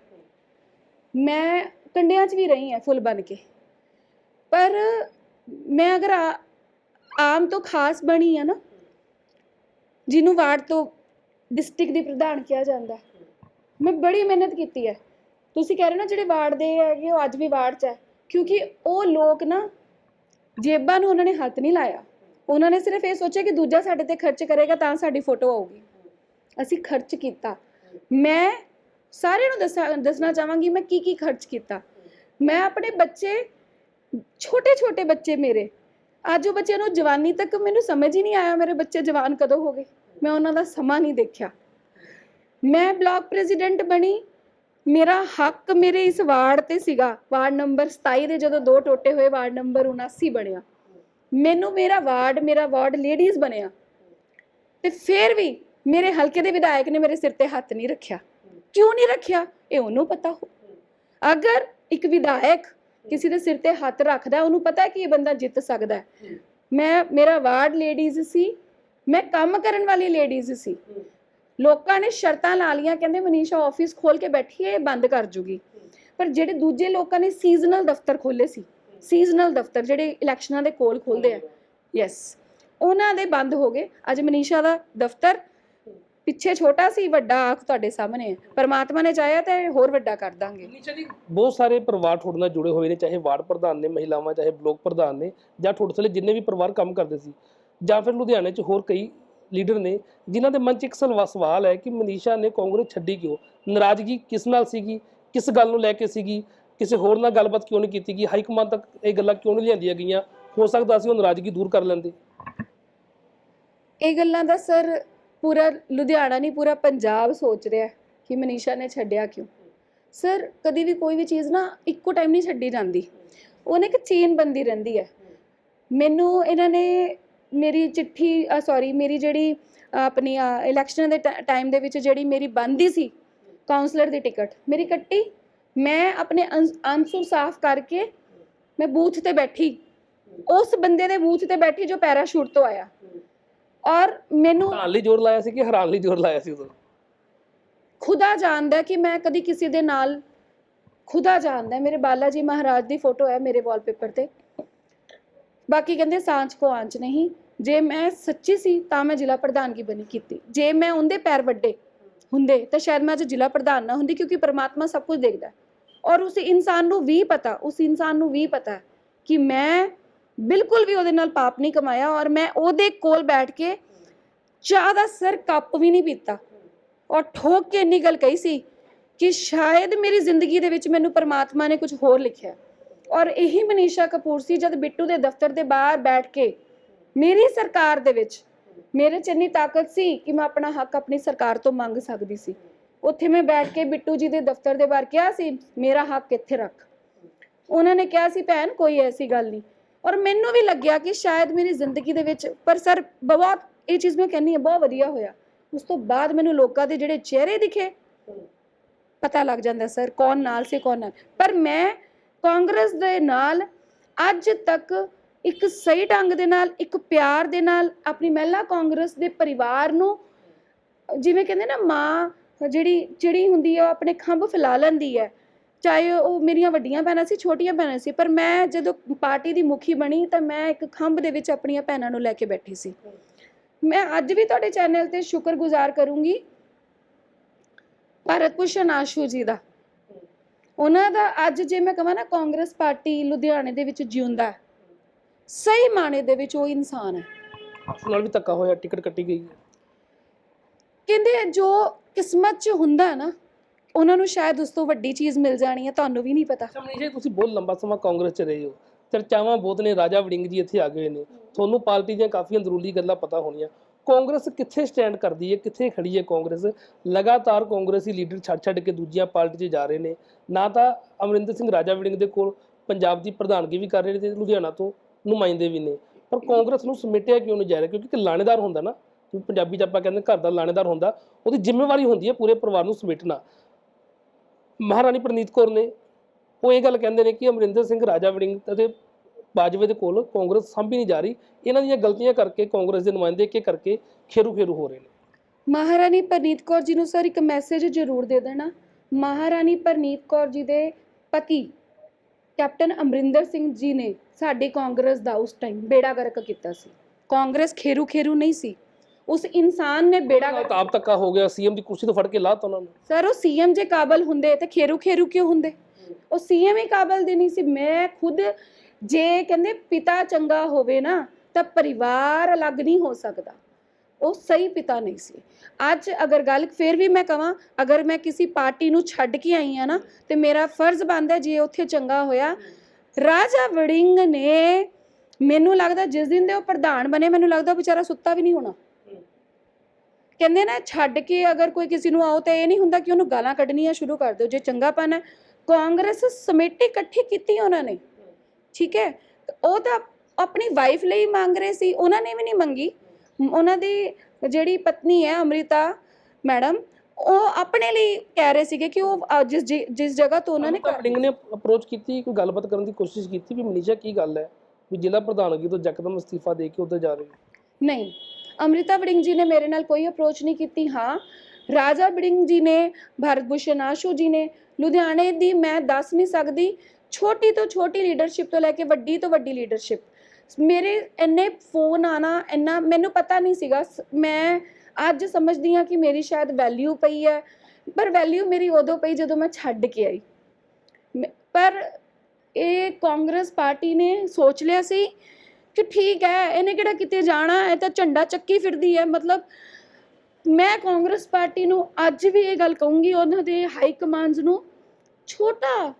ਮੈਂ ਕੰਡਿਆਂ 'ਚ ਵੀ ਰਹੀ ਹਾਂ ਫੁੱਲ ਬਣ ਕੇ। ਪਰ ਮੈਂ ਅਗਰ ਆਮ ਤੋਂ ਖਾਸ ਬਣੀ ਆ ਨਾ, ਜਿਹਨੂੰ ਵਾਰਡ ਤੋਂ ਡਿਸਟ੍ਰਿਕਟ ਦੀ ਪ੍ਰਧਾਨ ਕਿਹਾ ਜਾਂਦਾ, ਮੈਂ ਬੜੀ ਮਿਹਨਤ ਕੀਤੀ ਹੈ ਤੁਸੀਂ ਕਹਿ ਰਹੇ ਹੋ ਨਾ ਜਿਹੜੇ ਵਾਰਡ ਦੇ ਹੈਗੇ ਉਹ ਅੱਜ ਵੀ ਵਾਰਡ 'ਚ ਹੈ, ਕਿਉਂਕਿ ਉਹ ਲੋਕ ਨਾ ਜੇਬਾਂ ਨੂੰ ਉਹਨਾਂ ਨੇ ਹੱਥ ਨਹੀਂ ਲਾਇਆ। ਉਹਨਾਂ ਨੇ ਸਿਰਫ ਇਹ ਸੋਚਿਆ ਕਿ ਦੂਜਾ ਸਾਡੇ ਤੇ ਖਰਚ ਕਰੇਗਾ ਤਾਂ ਸਾਡੀ ਫੋਟੋ ਆਊਗੀ। ਅਸੀਂ ਖਰਚ ਕੀਤਾ। ਮੈਂ ਸਾਰਿਆਂ ਨੂੰ ਦੱਸਾਂ, ਦੱਸਣਾ ਚਾਹਾਂਗੀ ਮੈਂ ਕੀ ਕੀ ਖਰਚ ਕੀਤਾ। ਮੈਂ ਆਪਣੇ ਬੱਚੇ ਛੋਟੇ ਛੋਟੇ ਬੱਚੇ ਮੇਰੇ, ਅੱਜ ਉਹ ਬੱਚਿਆਂ ਨੂੰ ਜਵਾਨੀ ਤੱਕ ਮੈਨੂੰ ਸਮਝ ਹੀ ਨਹੀਂ ਆਇਆ ਮੇਰੇ ਬੱਚੇ ਜਵਾਨ ਕਦੋਂ ਹੋ ਗਏ। ਮੈਂ ਉਹਨਾਂ ਦਾ ਸਮਾਂ ਨਹੀਂ ਦੇਖਿਆ। ਮੈਂ ਬਲਾਕ ਪ੍ਰੈਜ਼ੀਡੈਂਟ ਬਣੀ ਮੇਰਾ ਹੱਕ ਮੇਰੇ ਇਸ ਵਾਰਡ ਤੇ ਸੀਗਾ। ਵਾਰਡ ਨੰਬਰ 27 ਦੇ ਜਦੋਂ ਦੋ ਟੋਟੇ ਹੋਏ, ਵਾਰਡ ਨੰਬਰ 79 ਬਣਿਆ। ਮੈਨੂੰ ਮੇਰਾ ਵਾਰਡ ਮੇਰਾ ਵਾਰਡ ਲੇਡੀਜ਼ ਬਣਿਆ। ਤੇ ਫਿਰ ਵੀ ਮੇਰੇ ਹਲਕੇ ਦੇ ਵਿਧਾਇਕ ਨੇ ਮੇਰੇ ਸਿਰ ਤੇ ਹੱਥ ਨਹੀਂ ਰੱਖਿਆ। ਕਿਉਂ ਨਹੀਂ ਰੱਖਿਆ? ਇਹ ਉਹਨੂੰ ਪਤਾ ਹੋ ਅਗਰ ਇੱਕ ਵਿਧਾਇਕ ਕਿਸੇ ਦੇ ਸਿਰ ਤੇ ਹੱਥ ਰੱਖਦਾ, ਉਹਨੂੰ ਪਤਾ ਕਿ ਇਹ ਬੰਦਾ ਜਿੱਤ ਸਕਦਾ ਮੈਂ ਮੇਰਾ ਵਾਰਡ ਲੇਡੀਜ਼ ਸੀ। ਮੈਂ ਕੰਮ ਕਰਨ ਵਾਲੀ ਲੇਡੀਜ਼ ਸੀ। ਲੋਕਾਂ ਨੇ ਸ਼ਰਤਾਂ ਲਾ ਲੀਆਂ ਕਹਿੰਦੇ ਮਨੀਸ਼ਾ ਆਫਿਸ ਖੋਲ ਕੇ ਬੈਠੀ ਹੈ, ਇਹ ਬੰਦ ਕਰ ਜੂਗੀ। ਪਰ ਜਿਹੜੇ ਦੂਜੇ ਲੋਕਾਂ ਨੇ ਸੀਜ਼ਨਲ ਦਫ਼ਤਰ ਖੋਲੇ ਸੀ ਸੀਜ਼ਨਲ ਦਫ਼ਤਰ ਜਿਹੜੇ ਇਲੈਕਸ਼ਨਾਂ ਦੇ ਕੋਲ ਖੋਲਦੇ ਆ ਯੈਸ ਉਹਨਾਂ ਦੇ ਬੰਦ ਹੋ ਗਏ। ਅੱਜ ਮਨੀਸ਼ਾ ਦਾ ਦਫ਼ਤਰ ਪਿੱਛੇ ਛੋਟਾ ਸੀ, ਵੱਡਾ ਆਖ ਤੁਹਾਡੇ ਸਾਹਮਣੇ ਹੈ। ਪਰਮਾਤਮਾ ਨੇ ਚਾਹਿਆ ਤੇ ਹੋਰ ਵੱਡਾ ਕਰ ਦਾਂਗੇ। ਮਨੀਸ਼ਾ ਜੀ, ਬਹੁਤ ਸਾਰੇ ਪਰਿਵਾਰ ਤੁਹਾਡੇ ਨਾਲ ਜੁੜੇ ਹੋਏ ਨੇ, ਚਾਹੇ ਵਾਰਡ ਪ੍ਰਧਾਨ ਨੇ, ਮਹਿਲਾਵਾਂ, ਚਾਹੇ ਬਲੋਕ ਪ੍ਰਧਾਨ ਨੇ, ਜਾਂ ਤੁਹਾਡੇ ਥੱਲੇ ਜਿੰਨੇ ਵੀ ਪਰਿਵਾਰ ਕੰਮ ਕਰਦੇ ਸੀ, ਜਾਂ ਫਿਰ ਲੁਧਿਆਣੇ 'ਚ ਹੋਰ ਕਈ ਲੀਡਰ ਨੇ, ਜਿਨ੍ਹਾਂ ਦੇ ਮਨ 'ਚ ਇੱਕ ਸਵਾਲ ਹੈ ਕਿ ਮਨੀਸ਼ਾ ਨੇ ਕਾਂਗਰਸ ਛੱਡੀ ਕਿਉਂ? ਨਾਰਾਜ਼ਗੀ ਕਿਸ ਨਾਲ ਸੀਗੀ? ਕਿਸ ਗੱਲ ਨੂੰ ਲੈ ਕੇ ਸੀਗੀ? ਕਿਸੇ ਹੋਰ ਨਾਲ ਗੱਲਬਾਤ ਕਿਉਂ ਨਹੀਂ ਕੀਤੀ ਗਈ? ਹਾਈ ਕਮਾਂਡ ਤੱਕ ਇਹ ਗੱਲਾਂ ਕਿਉਂ ਨਹੀਂ ਲਿਆਂਦੀਆਂ ਗਈਆਂ? ਹੋ ਸਕਦਾ ਸੀ ਉਹ ਨਾਰਾਜ਼ਗੀ ਦੂਰ ਕਰ ਲੈਂਦੇ। ਇਹ ਗੱਲਾਂ ਦਾ ਸਰ ਪੂਰਾ ਲੁਧਿਆਣਾ ਨਹੀਂ, ਪੂਰਾ ਪੰਜਾਬ ਸੋਚ ਰਿਹਾ ਕਿ ਮਨੀਸ਼ਾ ਨੇ ਛੱਡਿਆ ਕਿਉਂ। ਸਰ, ਕਦੀ ਵੀ ਕੋਈ ਵੀ ਚੀਜ਼ ਨਾ ਇੱਕੋ ਟਾਈਮ ਨਹੀਂ ਛੱਡੀ ਜਾਂਦੀ। ਉਹਨੇ ਇੱਕ ਚੇਨ ਬੰਦੀ ਰਹਿੰਦੀ ਹੈ। ਮੈਨੂੰ ਇਹਨਾਂ ਨੇ ਮੇਰੀ ਚਿੱਠੀ ਸੌਰੀ ਮੇਰੀ ਜਿਹੜੀ ਆਪਣੀ ਇਲੈਕਸ਼ਨ ਦੇ ਟਾਈਮ ਦੇ ਵਿੱਚ ਜਿਹੜੀ ਮੇਰੀ ਬੰਦੀ ਸੀ ਕਾਉਂਸਲਰ ਦੀ ਟਿਕਟ ਮੇਰੀ ਕੱਟੀ ਮੈਂ ਆਪਣੇ ਅੰਸ- ਸਾਫ਼ ਕਰਕੇ ਮੈਂ ਬੂਥ ਤੇ ਬੈਠੀ। ਉਸ ਬੰਦੇ ਦੇ ਬੂਥ ਤੇ ਬੈਠੀ ਜੋ ਪੈਰਾਸ਼ੂਟ ਤੋਂ ਆਇਆ। ਔਰ ਮੈਨੂੰ ਲਈ ਜ਼ੋਰ ਲਾਇਆ ਸੀ ਕਿ ਹਰਾਨ ਲਈ ਜ਼ੋਰ ਲਾਇਆ ਸੀ ਉਦੋਂ? ਖੁਦਾ ਜਾਣਦਾ ਕਿ ਮੈਂ ਕਦੀ ਕਿਸੇ ਦੇ ਨਾਲ ਖੁਦਾ ਜਾਣਦਾ। ਮੇਰੇ ਬਾਲਾ ਜੀ ਮਹਾਰਾਜ ਦੀ ਫੋਟੋ ਹੈ ਮੇਰੇ ਵਾਲਪੇਪਰ ਤੇ। ਬਾਕੀ ਕਹਿੰਦੇ ਸਾਂਝ ਕੋ ਆਂਚ ਨਹੀਂ। ਜੇ ਮੈਂ ਸੱਚੀ ਸੀ ਤਾਂ ਮੈਂ ਜ਼ਿਲ੍ਹਾ ਪ੍ਰਧਾਨਗੀ ਬਣੀ ਕੀਤੀ। ਜੇ ਮੈਂ ਉਹਦੇ ਪੈਰ ਵੱਡੇ ਹੁੰਦੇ ਤਾਂ ਸ਼ਾਇਦ ਮੈਂ ਅੱਜ ਜ਼ਿਲ੍ਹਾ ਪ੍ਰਧਾਨ ਨਾ ਹੁੰਦੀ ਕਿਉਂਕਿ ਪਰਮਾਤਮਾ ਸਭ ਕੁਝ ਦੇਖਦਾ। ਔਰ ਉਸ ਇਨਸਾਨ ਨੂੰ ਵੀ ਪਤਾ, ਉਸ ਇਨਸਾਨ ਨੂੰ ਵੀ ਪਤਾ ਕਿ ਮੈਂ ਬਿਲਕੁਲ ਵੀ ਉਹਦੇ ਨਾਲ ਪਾਪ ਨਹੀਂ ਕਮਾਇਆ ਔਰ ਮੈਂ ਉਹਦੇ ਕੋਲ ਬੈਠ ਕੇ ਚਾਹ ਦਾ ਸਿਰ ਕੱਪ ਵੀ ਨਹੀਂ ਪੀਤਾ। ਔਰ ਠੋਕ ਕੇ ਇੰਨੀ ਗੱਲ ਕਹੀ ਸੀ ਕਿ ਸ਼ਾਇਦ ਮੇਰੀ ਜ਼ਿੰਦਗੀ ਦੇ ਵਿੱਚ ਮੈਨੂੰ ਪਰਮਾਤਮਾ ਨੇ ਕੁਝ ਹੋਰ ਲਿਖਿਆ। ਔਰ ਇਹੀ ਮਨੀਸ਼ਾ ਕਪੂਰ ਸੀ ਜਦ ਬਿੱਟੂ ਦੇ ਦਫ਼ਤਰ ਦੇ ਬਾਹਰ ਬੈਠ ਕੇ ਮੇਰੀ ਸਰਕਾਰ ਦੇ ਵਿੱਚ ਮੇਰੇ ਚ ਇੰਨੀ ਤਾਕਤ ਸੀ ਕਿ ਮੈਂ ਆਪਣਾ ਹੱਕ ਆਪਣੀ ਸਰਕਾਰ ਤੋਂ ਮੰਗ ਸਕਦੀ ਸੀ। ਉੱਥੇ ਮੈਂ ਬੈਠ ਕੇ ਬਿੱਟੂ ਜੀ ਦੇ ਦਫ਼ਤਰ ਦੇ ਬਾਹਰ ਕਿਹਾ ਸੀ, ਮੇਰਾ ਹੱਕ ਇੱਥੇ ਰੱਖ। ਉਹਨਾਂ ਨੇ ਕਿਹਾ ਸੀ, ਭੈਣ, ਕੋਈ ਐਸੀ ਗੱਲ ਨਹੀਂ। ਔਰ ਮੈਨੂੰ ਵੀ ਲੱਗਿਆ ਕਿ ਸ਼ਾਇਦ ਮੇਰੀ ਜ਼ਿੰਦਗੀ ਦੇ ਵਿੱਚ, ਪਰ ਸਰ, ਬਹੁਤ, ਇਹ ਚੀਜ਼ ਮੈਂ ਕਹਿੰਨੀ ਹੈ, ਬਹੁਤ ਵਧੀਆ ਹੋਇਆ। ਉਸ ਤੋਂ ਬਾਅਦ ਮੈਨੂੰ ਲੋਕਾਂ ਦੇ ਜਿਹੜੇ ਚਿਹਰੇ ਦਿਖੇ, ਪਤਾ ਲੱਗ ਜਾਂਦਾ, ਸਰ, ਕੌਣ ਨਾਲ ਸੀ, ਕੌਣ ਨਾਲ? ਪਰ ਮੈਂ ਕਾਂਗਰਸ ਦੇ ਨਾਲ ਅੱਜ ਤੱਕ ਇੱਕ ਸਹੀ ਢੰਗ ਦੇ ਨਾਲ, ਇੱਕ ਪਿਆਰ ਦੇ ਨਾਲ ਆਪਣੀ ਮਹਿਲਾ ਕਾਂਗਰਸ ਦੇ ਪਰਿਵਾਰ ਨੂੰ, ਜਿਵੇਂ ਕਹਿੰਦੇ ਨਾ ਮਾਂ ਜਿਹੜੀ ਚਿੜੀ ਹੁੰਦੀ ਹੈ ਉਹ ਆਪਣੇ ਖੰਭ ਫੈਲਾ ਲੈਂਦੀ ਹੈ ਚਾਹੇ ਉਹ ਮੇਰੀਆਂ ਵੱਡੀਆਂ ਭੈਣਾਂ ਸੀ, ਛੋਟੀਆਂ ਭੈਣਾਂ ਸੀ, ਪਰ ਮੈਂ ਜਦੋਂ ਪਾਰਟੀ ਦੀ ਮੁਖੀ ਬਣੀ ਤਾਂ ਮੈਂ ਇੱਕ ਖੰਭ ਦੇ ਵਿੱਚ ਆਪਣੀਆਂ ਭੈਣਾਂ ਨੂੰ ਲੈ ਕੇ ਬੈਠੀ ਸੀ। ਮੈਂ ਅੱਜ ਵੀ ਤੁਹਾਡੇ ਚੈਨਲ ਤੇ ਸ਼ੁਕਰਗੁਜ਼ਾਰ ਕਰੂੰਗੀ। ਭਾਰਤ ਭੂਸ਼ਣ ਆਸ਼ੂ ਜੀ ਦਾ। ਉਹਨਾਂ ਦਾ ਅੱਜ ਜੇ ਮੈਂ ਕਹਾਂ ਨਾ ਕਾਂਗਰਸ ਪਾਰਟੀ ਲੁਧਿਆਣੇ ਦੇ ਵਿੱਚ ਜਿਉਂਦਾ ਸਹੀ ਮਾਣੇ ਦੇ ਵਿੱਚ ਉਹ ਇਨਸਾਨ ਹੈ। ਆਪ ਨਾਲ ਵੀ ਧੱਕਾ ਹੋਇਆ ਟਿਕਟ ਕੱਟੀ ਗਈ। ਹੈ ਕਹਿੰਦੇ ਜੋ ਕਿਸਮਤ 'ਚ ਹੁੰਦਾ ਨਾ ਉਹਨਾਂ ਨੂੰ ਸ਼ਾਇਦ ਉਸ ਤੋਂ ਵੱਡੀ ਚੀਜ਼ ਮਿਲ ਜਾਣੀ ਹੈ ਤੁਹਾਨੂੰ ਵੀ ਨਹੀਂ ਪਤਾ। ਮਨੀਸ਼ ਜੀ ਤੁਸੀਂ ਬਹੁਤ ਲੰਬਾ ਸਮਾਂ ਕਾਂਗਰਸ 'ਚ ਰਹੇ ਹੋ। ਚਰਚਾਵਾਂ ਬਹੁਤ ਨੇ ਰਾਜਾ ਵੜਿੰਗ ਜੀ ਇੱਥੇ ਆ ਗਏ ਨੇ। ਤੁਹਾਨੂੰ ਪਾਰਟੀ ਦੀਆਂ ਕਾਫੀ ਅੰਦਰੂਨੀ ਗੱਲਾਂ ਪਤਾ ਹੋਣੀਆਂ। ਕਾਂਗਰਸ ਕਿੱਥੇ ਸਟੈਂਡ ਕਰਦੀ ਹੈ, ਕਿੱਥੇ ਖੜੀ ਹੈ ਕਾਂਗਰਸ? ਲਗਾਤਾਰ ਕਾਂਗਰਸੀ ਲੀਡਰ ਛੱਡ ਛੱਡ ਕੇ ਦੂਜੀਆਂ ਪਾਰਟੀ 'ਚ ਜਾ ਰਹੇ ਨੇ। ਨਾ ਤਾਂ ਅਮਰਿੰਦਰ ਸਿੰਘ ਰਾਜਾ ਵੜਿੰਗ ਦੇ ਕੋਲ ਪੰਜਾਬ ਦੀ ਪ੍ਰਧਾਨਗੀ ਵੀ ਕਰ ਰਹੇ ਨੇ ਤੇ ਲੁਧਿਆਣਾ ਤੋਂ ਨੁਮਾਇੰਦੇ ਵੀ ਨੇ। ਪਰ ਕਾਂਗਰਸ ਨੂੰ ਸਮੇਟਿਆ ਕਿਉਂ ਨਹੀਂ ਜਾ ਰਿਹਾ? ਕਿਉਂਕਿ ਇੱਕ ਲਾਣੇਦਾਰ ਹੁੰਦਾ ਨਾ, ਜਿਵੇਂ ਪੰਜਾਬੀ 'ਚ ਆਪਾਂ ਕਹਿੰਦੇ ਘਰ ਦਾ ਲਾਣੇਦਾਰ ਹੁੰਦਾ, ਉਹਦੀ ਜ਼ਿੰਮੇਵਾਰੀ ਹੁੰਦੀ ਹੈ ਪੂਰੇ ਪਰਿਵਾਰ ਨੂੰ ਸਮੇਟਣਾ। ਮਹਾਰਾਣੀ ਪ੍ਰਨੀਤ ਕੌਰ ਨੇ ਉਹ ਇਹ ਗੱਲ ਕਹਿੰਦੇ ਨੇ ਕਿ ਅਮਰਿੰਦਰ ਸਿੰਘ ਰਾਜਾ ਵੜਿੰਗ ਅਤੇ ਬਾਜਵੇ ਦੇ ਕੋਲ ਕਾਂਗਰਸ ਸਾਂਭੀ ਨਹੀਂ ਜਾ ਰਹੀ। ਇਹਨਾਂ ਦੀਆਂ ਗਲਤੀਆਂ ਕਰਕੇ ਕਾਂਗਰਸ ਦੇ ਨੁਮਾਇੰਦੇ ਇੱਕ ਕਰਕੇ ਖੇਰੂ ਖੇਰੂ ਹੋ ਰਹੇ ਨੇ। ਮਹਾਰਾਣੀ ਪਰਨੀਤ ਕੌਰ ਜੀ ਨੂੰ ਸਰ ਇੱਕ ਮੈਸੇਜ ਜ਼ਰੂਰ ਦੇ ਦੇਣਾ। ਮਹਾਰਾਣੀ ਪਰਨੀਤ ਕੌਰ ਜੀ ਦੇ ਪਤੀ ਕੈਪਟਨ ਅਮਰਿੰਦਰ ਸਿੰਘ ਜੀ ਨੇ ਸਾਡੀ ਕਾਂਗਰਸ ਦਾ ਉਸ ਟਾਈਮ ਬੇੜਾ ਗਰਕ ਕੀਤਾ ਸੀ। ਕਾਂਗਰਸ ਖੇਰੂ ਖੇਰੂ ਨਹੀਂ ਸੀ। ਉਸ ਇਨਸਾਨ ਨੇ ਬੇੜਾ ਗਰਕ ਆਪ ਧੱਕਾ ਹੋ ਗਿਆ। ਸੀਐਮ ਦੀ ਕੁਰਸੀ ਤੋਂ ਫੜ ਕੇ ਲਾਤਾ ਉਹਨਾਂ ਨੂੰ। ਸਰ ਉਹ ਸੀਐਮ ਜੇ ਕਾਬਲ ਹੁੰਦੇ ਤੇ ਖੇਰੂ ਖੇਰੂ ਕਿਉਂ ਹੁੰਦੇ? ਉਹ ਸੀਐਮ ਹੀ ਕਾਬਲ ਦੇ ਨਹੀਂ ਸੀ। ਮੈਂ ਖੁਦ ਜੇ ਕਹਿੰਦੇ ਪਿਤਾ ਚੰਗਾ ਹੋਵੇ ਨਾ, ਤਾਂ ਪਰਿਵਾਰ ਅਲੱਗ ਨਹੀਂ ਹੋ ਸਕਦਾ। ਉਹ ਸਹੀ ਪਿਤਾ ਨਹੀਂ ਸੀ। ਅੱਜ ਅਗਰ ਗੱਲ, ਫਿਰ ਵੀ ਮੈਂ ਕਹਾਂ ਅਗਰ ਮੈਂ ਕਿਸੇ ਪਾਰਟੀ ਨੂੰ ਛੱਡ ਕੇ ਆਈ ਆ ਨਾ, ਤੇ ਮੇਰਾ ਫਰਜ਼ ਬਣਦਾ ਜੇ ਉੱਥੇ ਚੰਗਾ ਹੋਇਆ, ਰਾਜਾ ਵੜਿੰਗ ਨੇ ਮੈਨੂੰ ਲੱਗਦਾ ਜਿਸ ਦਿਨ ਦੇ ਉਹ ਪ੍ਰਧਾਨ ਬਣੇ, ਮੈਨੂੰ ਲੱਗਦਾ ਉਹ ਵਿਚਾਰਾ ਸੁੱਤਾ ਵੀ ਨਹੀਂ ਹੋਣਾ। ਕਹਿੰਦੇ ਨਾ, ਛੱਡ ਕੇ ਅਗਰ ਕੋਈ ਕਿਸੇ ਨੂੰ ਆਓ ਤਾਂ ਇਹ ਨਹੀਂ ਹੁੰਦਾ ਕਿ ਉਹਨੂੰ ਗਾਲਾਂ ਕੱਢਣੀਆਂ ਸ਼ੁਰੂ ਕਰ ਦਿਓ। ਜੇ ਚੰਗਾਪਨ ਹੈ, ਕਾਂਗਰਸ ਸਮੇਟੀ ਇਕੱਠੀ ਕੀਤੀ ਉਹਨਾਂ ਨੇ। ਠੀਕ ਹੈ? ਉਹ ਤਾਂ ਆਪਣੀ ਵਾਈਫ ਲਈ ਮੰਗ ਰਹੇ ਸੀ ਉਹਨਾਂ ਨੇ ਵੀ ਨਹੀਂ ਮੰਗੀ। ਉਹਨਾਂ ਦੀ ਜਿਹੜੀ ਪਤਨੀ ਹੈ ਅੰਮ੍ਰਿਤਾ ਮੈਡਮ ਉਹ ਆਪਣੇ ਲਈ ਕਹਿ ਰਹੇ ਸੀਗੇ ਕਿ ਉਹ ਜਿਸ ਜਿਸ ਜਗ੍ਹਾ ਤੋਂ ਉਹਨਾਂ ਨੇ ਵੜਿੰਗ ਨੇ ਅਪਰੋਚ ਕੀਤੀ ਕੋਈ ਗੱਲਬਾਤ ਕਰਨ ਦੀ ਕੋਸ਼ਿਸ਼ ਕੀਤੀ ਵੀ ਮਨੀਸ਼ਾ ਕੀ ਗੱਲ ਹੈ? ਵੀ ਜ਼ਿਲ੍ਹਾ ਪ੍ਰਧਾਨਗੀ ਤੋਂ ਯਕਦਮ ਅਸਤੀਫਾ ਦੇ ਕੇ ਉੱਧਰ ਜਾ ਰਹੇ ਨਹੀਂ ਅੰਮ੍ਰਿਤਾ ਵੜਿੰਗ ਜੀ ਨੇ ਮੇਰੇ ਨਾਲ ਕੋਈ ਅਪਰੋਚ ਨਹੀਂ ਕੀਤੀ ਹਾਂ। ਰਾਜਾ ਵੜਿੰਗ ਜੀ ਨੇ ਭਾਰਤ ਭੂਸ਼ਣ ਆਸ਼ੂ ਜੀ ਨੇ। ਲੁਧਿਆਣੇ ਦੀ ਮੈਂ ਦੱਸ ਨਹੀਂ ਸਕਦੀ ਛੋਟੀ ਤੋਂ ਛੋਟੀ ਲੀਡਰਸ਼ਿਪ ਤੋਂ ਲੈ ਕੇ ਵੱਡੀ ਤੋਂ ਵੱਡੀ ਲੀਡਰਸ਼ਿਪ ਮੇਰੇ ਇੰਨੇ ਫੋਨ ਆਣਾ ਇੰਨਾ ਮੈਨੂੰ ਪਤਾ ਨਹੀਂ ਸੀਗਾ। ਸ- ਮੈਂ ਅੱਜ ਸਮਝਦੀ ਹਾਂ ਕਿ ਮੇਰੀ ਸ਼ਾਇਦ ਵੈਲਿਊ ਪਈ ਹੈ, ਪਰ ਵੈਲਿਊ ਮੇਰੀ ਉਦੋਂ ਪਈ ਜਦੋਂ ਮੈਂ ਛੱਡ ਕੇ ਆਈ। ਮੈਂ- ਪਰ ਇਹ ਕਾਂਗਰਸ ਪਾਰਟੀ ਨੇ ਸੋਚ ਲਿਆ ਸੀ ਕਿ ਠੀਕ ਹੈ, ਇਹਨੇ ਕਿਹੜਾ ਕਿਤੇ ਜਾਣਾ ਹੈ ਤਾਂ ਝੰਡਾ ਚੱਕੀ ਫਿਰਦੀ ਹੈ। ਮਤਲਬ ਮੈਂ ਕਾਂਗਰਸ ਪਾਰਟੀ ਨੂੰ ਅੱਜ ਵੀ ਇਹ ਗੱਲ ਕਹੂੰਗੀ, ਉਹਨਾਂ ਦੇ ਹਾਈ ਕਮਾਂਡਸ ਨੂੰ। ਛੋਟਾ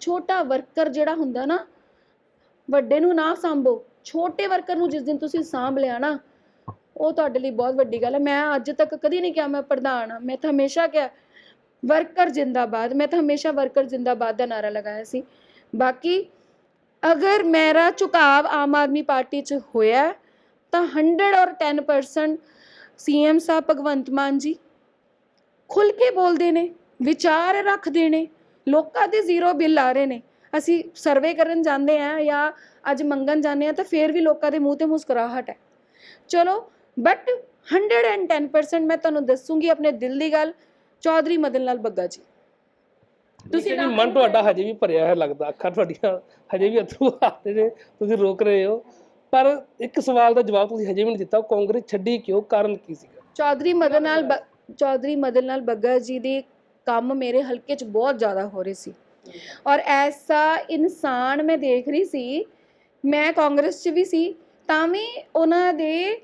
ਛੋਟਾ ਵਰਕਰ ਜਿਹੜਾ ਹੁੰਦਾ ਨਾ, ਵੱਡੇ ਨੂੰ ਨਾ ਸੰਭੋ। ਛੋਟੇ ਵਰਕਰ ਨੂੰ ਜਿਸ ਦਿਨ ਤੁਸੀਂ ਸਾਂਭ ਲਿਆ ਨਾ, ਉਹ ਤੁਹਾਡੇ ਲਈ ਬਹੁਤ ਵੱਡੀ ਗੱਲ ਹੈ। ਮੈਂ ਅੱਜ ਤੱਕ ਕਦੀ ਨਹੀਂ ਕਿਹਾ ਮੈਂ ਪ੍ਰਧਾਨ ਹਾਂ। ਮੈਂ ਤਾਂ ਹਮੇਸ਼ਾ ਕਿਹਾ, ਵਰਕਰ ਜਿੰਦਾਬਾਦ, ਮੈਂ ਤਾਂ ਹਮੇਸ਼ਾ ਵਰਕਰ ਜਿੰਦਾਬਾਦ ਦਾ ਨਾਰਾ ਲਗਾਇਆ ਸੀ। ਬਾਕੀ ਅਗਰ ਮੇਰਾ ਝੁਕਾਵ ਆਮ ਆਦਮੀ ਪਾਰਟੀ 'ਚ ਹੋਇਆ, ਤਾਂ 100 ਔਰ 10% ਸੀਐਮ ਸਾਹਿਬ ਭਗਵੰਤ ਮਾਨ ਜੀ ਖੁੱਲ ਕੇ ਬੋਲਦੇ ਨੇ, ਵਿਚਾਰ ਰੱਖਦੇ ਨੇ। ਲੋਕਾਂ ਦੇ ਜ਼ੀਰੋ ਬਿੱਲ ਆ ਰਹੇ ਨੇ। ਅਸੀਂ ਸਰਵੇ ਕਰਨ ਜਾਂਦੇ ਆ ਜਾਂ ਅੱਜ ਮੰਗਣ ਜਾਂਦੇ ਆ ਤਾਂ ਫੇਰ ਵੀ ਲੋਕਾਂ ਦੇ ਮੂੰਹ ਤੇ ਮੁਸਕਰਾਹਟ ਹੈ। ਚਲੋ ਬਟ 110% ਮੈਂ ਤੁਹਾਨੂੰ ਦੱਸੂਗੀ ਆਪਣੇ ਦਿਲ ਦੀ ਗੱਲ ਚੌਧਰੀ ਮਦਨ ਲਾਲ ਬੱਗਾ ਜੀ। ਤੁਸੀਂ ਮਨ ਤੁਹਾਡਾ ਹਜੇ ਵੀ ਭਰਿਆ ਹੈ ਲੱਗਦਾ ਅੱਖਾਂ ਤੁਹਾਡੀਆਂ ਹਜੇ ਵੀ ਅਥਰੂ ਆ ਰਹੇ ਨੇ ਤੁਸੀਂ ਰੋਕ ਰਹੇ ਹੋ। ਪਰ ਇੱਕ ਸਵਾਲ ਦਾ ਜਵਾਬ ਤੁਸੀਂ ਹਜੇ ਵੀ ਨਹੀਂ ਦਿੱਤਾ ਕਾਂਗਰਸ ਛੱਡੀ ਕਿਉਂ? ਕਾਰਨ ਕੀ ਸੀਗਾ? ਚੌਧਰੀ ਮਦਨ ਲਾਲ ਚੌਧਰੀ ਮਦਨ ਲਾਲ ਬੱਗਾ ਜੀ ਦੇ ਕੰਮ ਮੇਰੇ ਹਲਕੇ 'ਚ ਬਹੁਤ ਜ਼ਿਆਦਾ ਹੋ ਰਹੇ ਸੀ। ਔਰ ਐਸਾ ਇਨਸਾਨ ਮੈਂ ਦੇਖ ਰਹੀ ਸੀ, ਮੈਂ ਕਾਂਗਰਸ 'ਚ ਵੀ ਸੀ, ਤਾਂ ਵੀ ਉਹਨਾਂ ਦੇ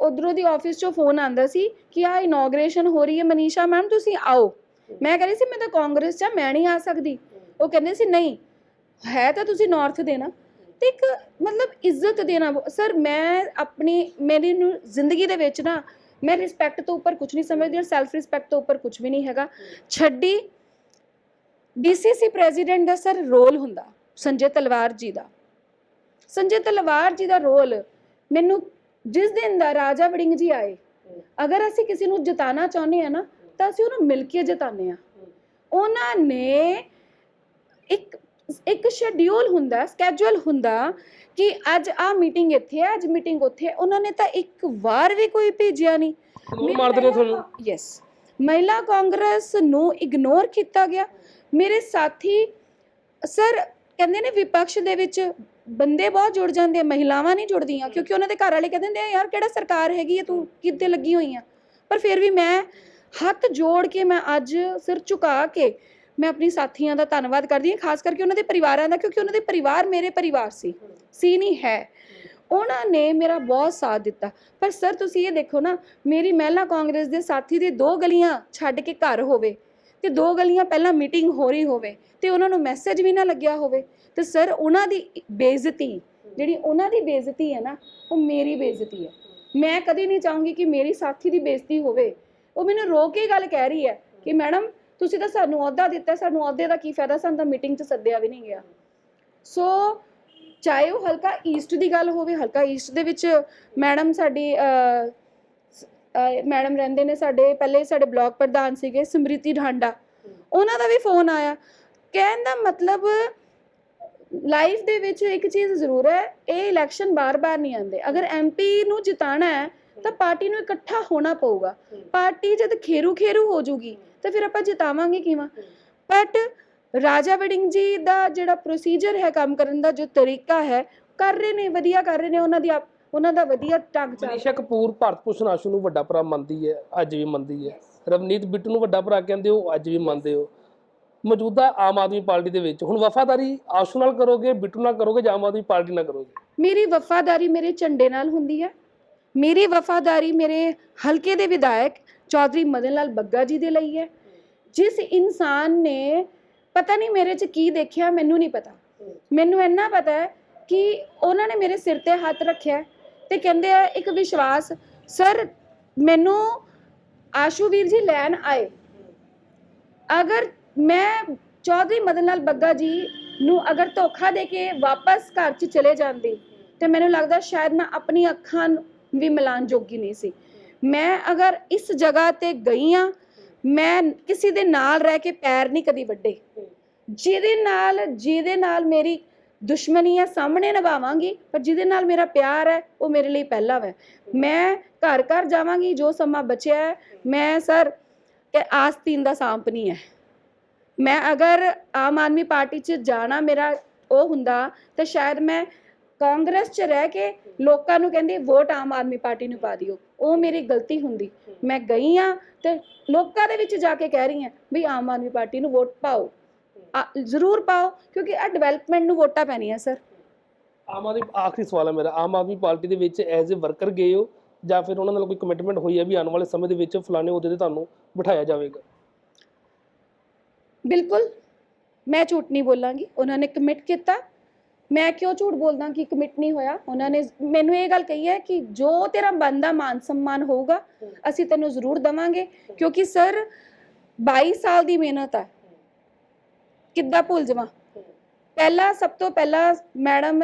ਉਧਰੋਂ ਦੀ ਆਫਿਸ ਚੋਂ ਫੋਨ ਆਂਦਾ ਸੀ ਕਿ ਆ ਇਨੋਗ੍ਰੇਸ਼ਨ ਹੋ ਰਹੀ ਹੈ, ਮਨੀਸ਼ਾ ਮੈਮ ਤੁਸੀਂ ਆਓ। ਮੈਂ ਕਹਿੰਦੀ ਸੀ, ਮੈਂ ਤਾਂ ਕਾਂਗਰਸ 'ਚ ਮੈਂ ਨਹੀਂ ਆ ਸਕਦੀ। ਉਹ ਕਹਿੰਦੇ ਸੀ, ਨਹੀਂ, ਹੈ ਤਾਂ ਤੁਸੀਂ ਨਾਰਥ ਦੇ ਨਾ। ਤੇ ਇੱਕ ਮਤਲਬ ਇੱਜ਼ਤ ਦੇਣਾ, ਸਰ ਮੈਂ ਆਪਣੀ, ਮੇਰੀ ਨੂੰ ਜ਼ਿੰਦਗੀ ਦੇ ਵਿੱਚ ਨਾ ਮੈਂ ਰਿਸਪੈਕਟ ਤੋਂ ਉੱਪਰ ਕੁਝ ਨਹੀਂ ਸਮਝਦੀ ਔਰ ਸੈਲਫ ਰਿਸਪੈਕਟ ਤੋਂ ਉੱਪਰ ਕੁਝ ਵੀ ਨਹੀਂ ਹੈਗਾ। ਛੱਡੀ ਡੀਸੀਸੀ ਪ੍ਰੈਜ਼ੀਡੈਂਟ ਦਾ ਸਰ ਰੋਲ ਹੁੰਦਾ, ਸੰਜੇ ਤਲਵਾਰ ਜੀ ਦਾ। ਸੰਜੇ ਤਲਵਾਰ ਜੀ ਦਾ ਰੋਲ ਮੈਨੂੰ ਜਿਸ ਦਿਨ ਦਾ ਰਾਜਾ ਵੜਿੰਗ ਜੀ ਆਏ, ਅਗਰ ਅਸੀਂ ਕਿਸੇ ਨੂੰ ਜਿਤਾਣਾ ਚਾਹੁੰਦੇ ਆ ਨਾ, ਤਾਂ ਅਸੀਂ ਉਹਨੂੰ ਮਿਲ ਕੇ ਜਿਤਾਉਂਦੇ ਆ ਉਹਨਾਂ ਨੇ ਇੱਕ ਇੱਕ ਸ਼ੈਡਿਊਲ ਹੁੰਦਾ ਸਕੇਜੂਲ ਹੁੰਦਾ ਕਿ ਅੱਜ ਆ ਮੀਟਿੰਗ ਇੱਥੇ ਹੈ ਅੱਜ ਮੀਟਿੰਗ ਉੱਥੇ ਹੈ। ਉਹਨਾਂ ਨੇ ਤਾਂ ਇੱਕ ਵਾਰ ਵੀ ਕੋਈ ਭੇਜਿਆ ਨਹੀਂ। ਕਾਨੂੰਨ ਮਾਰਦੇ ਨੇ ਤੁਹਾਨੂੰ? ਯੈਸ ਮਹਿਲਾ ਕਾਂਗਰਸ ਨੂੰ ਇਗਨੋਰ ਕੀਤਾ ਗਿਆ। ਮੇਰੇ ਸਾਥੀ ਸਰ ਕਹਿੰਦੇ ਨੇ ਵਿਪਕਸ਼ ਦੇ ਵਿੱਚ ਬੰਦੇ ਬਹੁਤ ਜੁੜ ਜਾਂਦੇ ਆ ਮਹਿਲਾਵਾਂ ਨਹੀਂ ਜੁੜਦੀਆਂ। ਕਿਉਂਕਿ ਉਹਨਾਂ ਦੇ ਘਰ ਵਾਲੇ ਕਹਿੰਦੇ ਨੇ ਯਾਰ ਕਿਹੜਾ ਸਰਕਾਰ ਹੈਗੀ ਹੈ ਤੂੰ ਕਿੱਥੇ ਲੱਗੀ ਹੋਈ ਆ? ਪਰ ਫਿਰ ਵੀ ਮੈਂ ਹੱਥ ਜੋੜ ਕੇ ਮੈਂ ਅੱਜ ਸਿਰ ਝੁਕਾ ਕੇ ਮੈਂ ਆਪਣੀ ਸਾਥੀਆਂ ਦਾ ਧੰਨਵਾਦ ਕਰਦੀ ਹਾਂ, ਖਾਸ ਕਰਕੇ ਉਹਨਾਂ ਦੇ ਪਰਿਵਾਰਾਂ ਦਾ, ਕਿਉਂਕਿ ਉਹਨਾਂ ਦੇ ਪਰਿਵਾਰ ਮੇਰੇ ਪਰਿਵਾਰ ਸੀ। ਸੀ ਨਹੀਂ ਹੈ। ਉਹਨਾਂ ਨੇ ਮੇਰਾ ਬਹੁਤ ਸਾਥ ਦਿੱਤਾ। ਪਰ ਸਰ, ਤੁਸੀਂ ਇਹ ਦੇਖੋ ਨਾ, ਮੇਰੀ ਮਹਿਲਾ ਕਾਂਗਰਸ ਦੇ ਸਾਥੀ ਦੇ ਦੋ ਗਲੀਆਂ ਛੱਡ ਕੇ ਘਰ ਹੋਵੇ ਤੇ ਦੋ ਗਲੀਆਂ ਪਹਿਲਾਂ ਮੀਟਿੰਗ ਹੋ ਰਹੀ ਹੋਵੇ ਤੇ ਉਹਨਾਂ ਨੂੰ ਮੈਸੇਜ ਵੀ ਨਾ ਲੱਗਿਆ ਹੋਵੇ, ਤੇ ਸਰ, ਉਹਨਾਂ ਦੀ ਬੇਇੱਜ਼ਤੀ, ਜਿਹੜੀ ਉਹਨਾਂ ਦੀ ਬੇਇੱਜ਼ਤੀ ਹੈ ਨਾ, ਉਹ ਮੇਰੀ ਬੇਇੱਜ਼ਤੀ ਹੈ। ਮੈਂ ਕਦੇ ਨਹੀਂ ਚਾਹੂੰਗੀ ਕਿ ਮੇਰੀ ਸਾਥੀ ਦੀ ਬੇਇੱਜ਼ਤੀ ਹੋਵੇ। ਉਹ ਮੈਨੂੰ ਰੋ ਕੇ ਗੱਲ ਕਹਿ ਰਹੀ ਹੈ ਕਿ ਮੈਡਮ ਤੁਸੀਂ ਤਾਂ ਸਾਨੂੰ ਅਹੁਦਾ ਦਿੱਤਾ, ਸਾਨੂੰ ਅਹੁਦੇ ਦਾ ਕੀ ਫਾਇਦਾ? ਸਾਨੂੰ ਤਾਂ ਮੀਟਿੰਗ 'ਚ ਸੱਦਿਆ ਵੀ ਨਹੀਂ ਗਿਆ। ਸੋ ਚਾਹੇ ਉਹ ਹਲਕਾ ਈਸਟ ਦੀ ਗੱਲ ਹੋਵੇ, ਹਲਕਾ ਈਸਟ ਦੇ ਵਿੱਚ ਮੈਡਮ ਸਾਡੀ ਮੈਡਮ ਰਹਿੰਦੇ ਨੇ ਸਾਡੇ, ਪਹਿਲੇ ਸਾਡੇ ਬਲਾਕ ਪ੍ਰਧਾਨ ਸੀਗੇ, ਸਮ੍ਰਿਤੀ ਢਾਂਡਾ ਉਹਨਾਂ ਦਾ ਵੀ ਫੋਨ ਆਇਆ। ਕਹਿਣ ਦਾ ਮਤਲਬ ਲਾਈਫ ਦੇ ਵਿੱਚ ਇੱਕ ਚੀਜ਼ ਜ਼ਰੂਰ ਹੈ, ਇਹ ਇਲੈਕਸ਼ਨ ਬਾਰ-ਬਾਰ ਨਹੀਂ ਆਉਂਦੇ। ਅਗਰ ਐਮਪੀ ਨੂੰ ਜਿਤਾਣਾ ਹੈ, ਤਾਂ ਪਾਰਟੀ ਨੂੰ ਇਕੱਠਾ ਹੋਣਾ ਪਊਗਾ। ਪਾਰਟੀ ਜਦ ਖੇਰੂ ਖੇਰੂ ਹੋ ਜੂਗੀ ਤਾਂ ਫਿਰ ਆਪਾਂ ਜਿਤਾਵਾਂਗੇ ਕਿਵੇਂ? ਬਟ ਰਾਜਾ ਵੜਿੰਗ ਜੀ ਦਾ ਜਿਹੜਾ ਪ੍ਰੋਸੀਜਰ ਹੈ ਕੰਮ ਕਰਨ ਦਾ ਜੋ ਤਰੀਕਾ ਹੈ ਕਰ ਰਹੇ ਨੇ ਵਧੀਆ ਕਰ ਰਹੇ ਨੇ ਉਹਨਾਂ ਦੀ ਉਹਨਾਂ ਦਾ ਵਧੀਆ ਢੰਗ ਚੱਲ ਮਨੀਸ਼ਾ ਕਪੂਰ ਭਾਰਤ ਭੂਸ਼ਣ ਆਸ਼ੂ ਨੂੰ ਵੱਡਾ ਭਰਾ ਮੰਨਦੀ ਹੈ ਅੱਜ ਵੀ ਮੰਨਦੀ ਹੈ। ਰਵਨੀਤ ਬਿੱਟੂ ਨੂੰ ਵੱਡਾ ਭਰਾ ਕਹਿੰਦੇ ਹੋ ਅੱਜ ਵੀ ਮੰਨਦੇ ਹੋ। ਮੌਜੂਦਾ ਆਮ ਆਦਮੀ ਪਾਰਟੀ ਦੇ ਵਿੱਚ ਹੁਣ ਵਫਾਦਾਰੀ ਆਸ਼ੂ ਨਾਲ ਕਰੋਗੇ ਬਿੱਟੂ ਨਾਲ ਕਰੋਗੇ ਜਾਂ ਆਮ ਆਦਮੀ ਪਾਰਟੀ ਨਾਲ ਕਰੋਗੇ? ਮੇਰੀ ਵਫਾਦਾਰੀ ਮੇਰੇ ਝੰਡੇ ਨਾਲ ਹੁੰਦੀ ਹੈ। ਮੇਰੀ ਵਫਾਦਾਰੀ ਮੇਰੇ ਹਲਕੇ ਦੇ ਵਿਧਾਇਕ ਚੌਧਰੀ ਮਦਨ ਲਾਲ ਬੱਗਾ ਜੀ ਦੇ ਲਈ ਹੈ। ਜਿਸ ਇਨਸਾਨ ਨੇ ਪਤਾ ਨਹੀਂ ਮੇਰੇ 'ਚ ਕੀ ਦੇਖਿਆ, ਮੈਨੂੰ ਨਹੀਂ ਪਤਾ। ਮੈਨੂੰ ਇੰਨਾ ਪਤਾ ਹੈ ਕਿ ਉਹਨਾਂ ਨੇ ਮੇਰੇ ਸਿਰ ਤੇ ਹੱਥ ਰੱਖਿਆ ਤੇ ਕਹਿੰਦੇ ਆ ਇੱਕ ਵਿਸ਼ਵਾਸ, ਸਰ, ਮੈਨੂੰ ਆਸ਼ੂ ਵੀਰ ਜੀ ਲੈਣ ਆਏ। ਅਗਰ ਮੈਂ ਚੌਧਰੀ ਮਦਨ ਲਾਲ ਬੱਗਾ ਜੀ ਨੂੰ ਅਗਰ ਧੋਖਾ ਦੇ ਕੇ ਵਾਪਸ ਘਰ 'ਚ ਚਲੇ ਜਾਂਦੀ, ਤੇ ਮੈਨੂੰ ਲੱਗਦਾ ਸ਼ਾਇਦ ਮੈਂ ਆਪਣੀ ਅੱਖਾਂ ਵੀ ਮਿਲਾਨ ਜੋਗੀ ਨਹੀਂ ਸੀ। ਮੈਂ ਅਗਰ ਇਸ ਜਗ੍ਹਾ ਤੇ ਗਈ ਆ ਮੈਂ ਕਿਸੇ ਦੇ ਨਾਲ ਰਹਿ ਕੇ ਪੈਰ ਨਹੀਂ ਕਦੀ ਵੱਡੇ। ਜਿਹਦੇ ਨਾਲ ਜਿਹਦੇ ਨਾਲ ਮੇਰੀ ਦੁਸ਼ਮਣੀ ਹੈ ਸਾਹਮਣੇ ਨਿਭਾਵਾਂਗੀ, ਪਰ ਜਿਹਦੇ ਨਾਲ ਮੇਰਾ ਪਿਆਰ ਹੈ, ਉਹ ਮੇਰੇ ਲਈ ਪਹਿਲਾ ਹੈ ਮੈਂ ਘਰ ਘਰ ਜਾਵਾਂਗੀ, ਜੋ ਸਮਾਂ ਬਚਿਆ ਹੈ, ਮੈਂ ਸਰ, ਕਿ ਆਸਤੀਨ ਦਾ ਸਾਂਪ ਨਹੀਂ ਹੈ। ਮੈਂ ਅਗਰ ਆਮ ਆਦਮੀ ਪਾਰਟੀ 'ਚ ਜਾਣਾ ਮੇਰਾ ਉਹ ਹੁੰਦਾ, ਤਾਂ ਸ਼ਾਇਦ ਮੈਂ ਕਾਂਗਰਸ 'ਚ ਰਹਿ ਕੇ ਲੋਕਾਂ ਨੂੰ ਕਹਿੰਦੀ ਵੋਟ ਆਮ ਆਦਮੀ ਪਾਰਟੀ ਨੂੰ ਪਾ ਦਿਓ। ਉਹ ਮੇਰੀ ਗਲਤੀ ਹੁੰਦੀ। ਮੈਂ ਗਈ ਆ ਤੇ ਲੋਕਾਂ ਦੇ ਵਿੱਚ ਜਾ ਕੇ ਕਹਿ ਰਹੀ ਹਾਂ ਵੀ ਆਮ ਆਦਮੀ ਪਾਰਟੀ ਨੂੰ ਵੋਟ ਪਾਓ। ਆ- ਜ਼ਰੂਰ ਪਾਓ ਕਿਉਂਕਿ ਆ ਡਿਵੈਲਪਮੈਂਟ ਨੂੰ ਵੋਟਾਂ ਪੈਣੀਆਂ ਸਰ। ਆਮ ਆਦਮੀ ਆਖਰੀ ਸਵਾਲ ਹੈ ਮੇਰਾ। ਆਮ ਆਦਮੀ ਪਾਰਟੀ ਦੇ ਵਿੱਚ ਐਜ਼ ਅ ਵਰਕਰ ਗਏ ਹੋ ਜਾਂ ਫਿਰ ਉਹਨਾਂ ਨਾਲ ਕੋਈ ਕਮਿਟਮੈਂਟ ਹੋਈ ਹੈ ਵੀ ਆਉਣ ਵਾਲੇ ਸਮੇਂ ਦੇ ਵਿੱਚ ਫਲਾਣੇ ਅਹੁਦੇ ਤੇ ਤੁਹਾਨੂੰ ਬਿਠਾਇਆ ਜਾਵੇਗਾ? ਬਿਲਕੁਲ। ਮੈਂ ਝੂਠ ਨਹੀਂ ਬੋਲਾਂਗੀ। ਉਹਨਾਂ ਨੇ ਕਮਿਟ ਕੀਤਾ। ਮੈਂ ਕਿਉਂ ਝੂਠ ਬੋਲਦਾ ਕਿ ਕਮਿਟ ਨਹੀਂ ਹੋਇਆ? ਉਹਨਾਂ ਨੇ ਮੈਨੂੰ ਇਹ ਗੱਲ ਕਹੀ ਹੈ ਕਿ ਜੋ ਤੇਰਾ ਬੰਦਾ ਮਾਨ ਸਨਮਾਨ ਹੋਊਗਾ, ਅਸੀਂ ਤੈਨੂੰ ਜ਼ਰੂਰ ਦਵਾਂਗੇ। ਕਿਉਂਕਿ ਸਰ 22 ਸਾਲ ਦੀ ਮਿਹਨਤ ਹੈ ਕਿੱਦਾਂ ਭੁੱਲ ਜਾਵਾਂ? ਪਹਿਲਾ, ਸਭ ਤੋਂ ਪਹਿਲਾਂ ਮੈਡਮ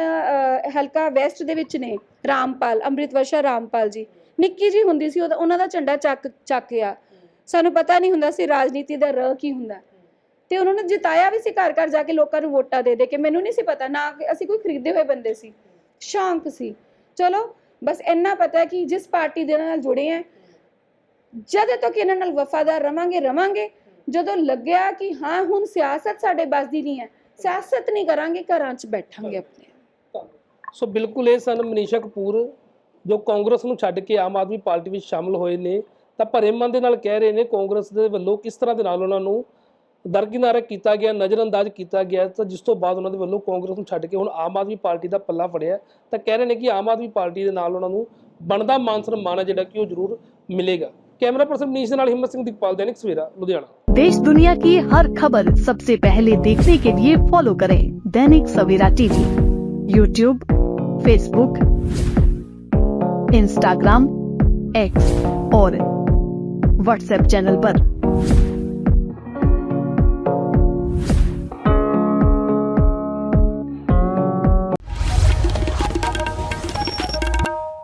ਹਲਕਾ ਵੈਸਟ ਦੇ ਵਿੱਚ ਨੇ, ਰਾਮਪਾਲ ਅੰਮ੍ਰਿਤਵਰਸ਼ਾ ਰਾਮਪਾਲ ਜੀ। ਨਿੱਕੀ ਜੀ ਹੁੰਦੀ ਸੀ, ਉਹਦਾ- ਉਹਨਾਂ ਦਾ ਝੰਡਾ ਚੱਕ ਚੱਕਿਆ। ਸਾਨੂੰ ਪਤਾ ਨਹੀਂ ਹੁੰਦਾ ਸੀ ਰਾਜਨੀਤੀ ਦਾ ਰ ਕੀ ਹੁੰਦਾ। ਤੇ ਉਹਨਾਂ ਨੇ ਜਿਤਾਇਆ ਵੀ ਸੀ ਘਰ ਘਰ ਜਾ ਕੇ ਲੋਕਾਂ ਨੂੰ ਵੋਟਾਂ ਦੇ ਦੇ ਕੇ ਮੈਨੂੰ ਨਹੀਂ ਸੀ ਪਤਾ ਨਾ ਅਸੀਂ ਕੋਈ ਖਰੀਦੇ ਹੋਏ ਬੰਦੇ ਸੀ। ਸ਼ੌਂਕ ਸੀ। ਚਲੋ ਬਸ ਇੰਨਾ ਪਤਾ ਹੈ ਕਿ ਜਿਸ ਪਾਰਟੀ ਦੇ ਨਾਲ ਜੁੜੇ ਆ ਜਦ ਤੱਕ ਇਹਨਾਂ ਨਾਲ ਵਫਾਦਾਰ ਰਵਾਂਗੇ ਰਵਾਂਗੇ। ਜਦੋਂ ਲੱਗਿਆ ਕਿ ਹਾਂ ਹੁਣ ਸਿਆਸਤ ਸਾਡੇ ਬਸ ਦੀ ਨਹੀਂ ਹੈ ਸਿਆਸਤ ਨਹੀਂ ਕਰਾਂਗੇ ਘਰਾਂ 'ਚ ਬੈਠਾਂਗੇ ਆਪਣੇ। ਸੋ ਬਿਲਕੁਲ ਇਹ ਸਨ ਮਨੀਸ਼ਾ ਕਪੂਰ ਜੋ ਕਾਂਗਰਸ ਨੂੰ ਛੱਡ ਕੇ ਆਮ ਆਦਮੀ ਪਾਰਟੀ ਵਿੱਚ ਸ਼ਾਮਲ ਹੋਏ ਨੇ। ਤਾਂ ਭਰੇ ਮਨ ਦੇ ਨਾਲ ਕਹਿ ਰਹੇ ਨੇ ਕਾਂਗਰਸ ਦੇ ਵੱਲੋਂ ਕਿਸ ਤਰ੍ਹਾਂ ਦੇ ਨਾਲ ਉਹਨਾਂ ਨੂੰ ਦਰਕਿਨਾਰਾ ਕੀਤਾ ਗਿਆ ਨਜ਼ਰਅੰਦਾਜ਼ ਕੀਤਾ ਗਿਆ ਤਾਂ ਜਿਸ ਤੋਂ ਬਾਅਦ ਉਹਨਾਂ ਦੇ ਵੱਲੋਂ ਕਾਂਗਰਸ ਨੂੰ ਛੱਡ ਕੇ ਹੁਣ ਆਮ ਆਦਮੀ ਪਾਰਟੀ ਦਾ ਪੱਲਾ ਫੜਿਆ ਤਾਂ ਕਹਿ ਰਹੇ ਨੇ ਕਿ ਆਮ ਆਦਮੀ ਪਾਰਟੀ ਦੇ ਨਾਲ ਉਹਨਾਂ ਨੂੰ ਬਣਦਾ ਮਾਨ ਸਨਮਾਨ ਹੈ ਜਿਹੜਾ ਕਿ ਉਹ ਜ਼ਰੂਰ ਮਿਲੇਗਾ ਕੈਮਰਾ ਪਰਸਨ ਮਨੀਸ਼ ਦੇ ਨਾਲ ਹਿੰਮਤ ਸਿੰਘ ਦੀਪਾਲ ਦੈਨਿਕ ਸਵੇਰਾ ਲੁਧਿਆਣਾ देश दुनिया की हर खबर सबसे पहले देखने के लिए फॉलो करें Dainik Savera TV YouTube Facebook Instagram X और व्हाट्सएप चैनल पर।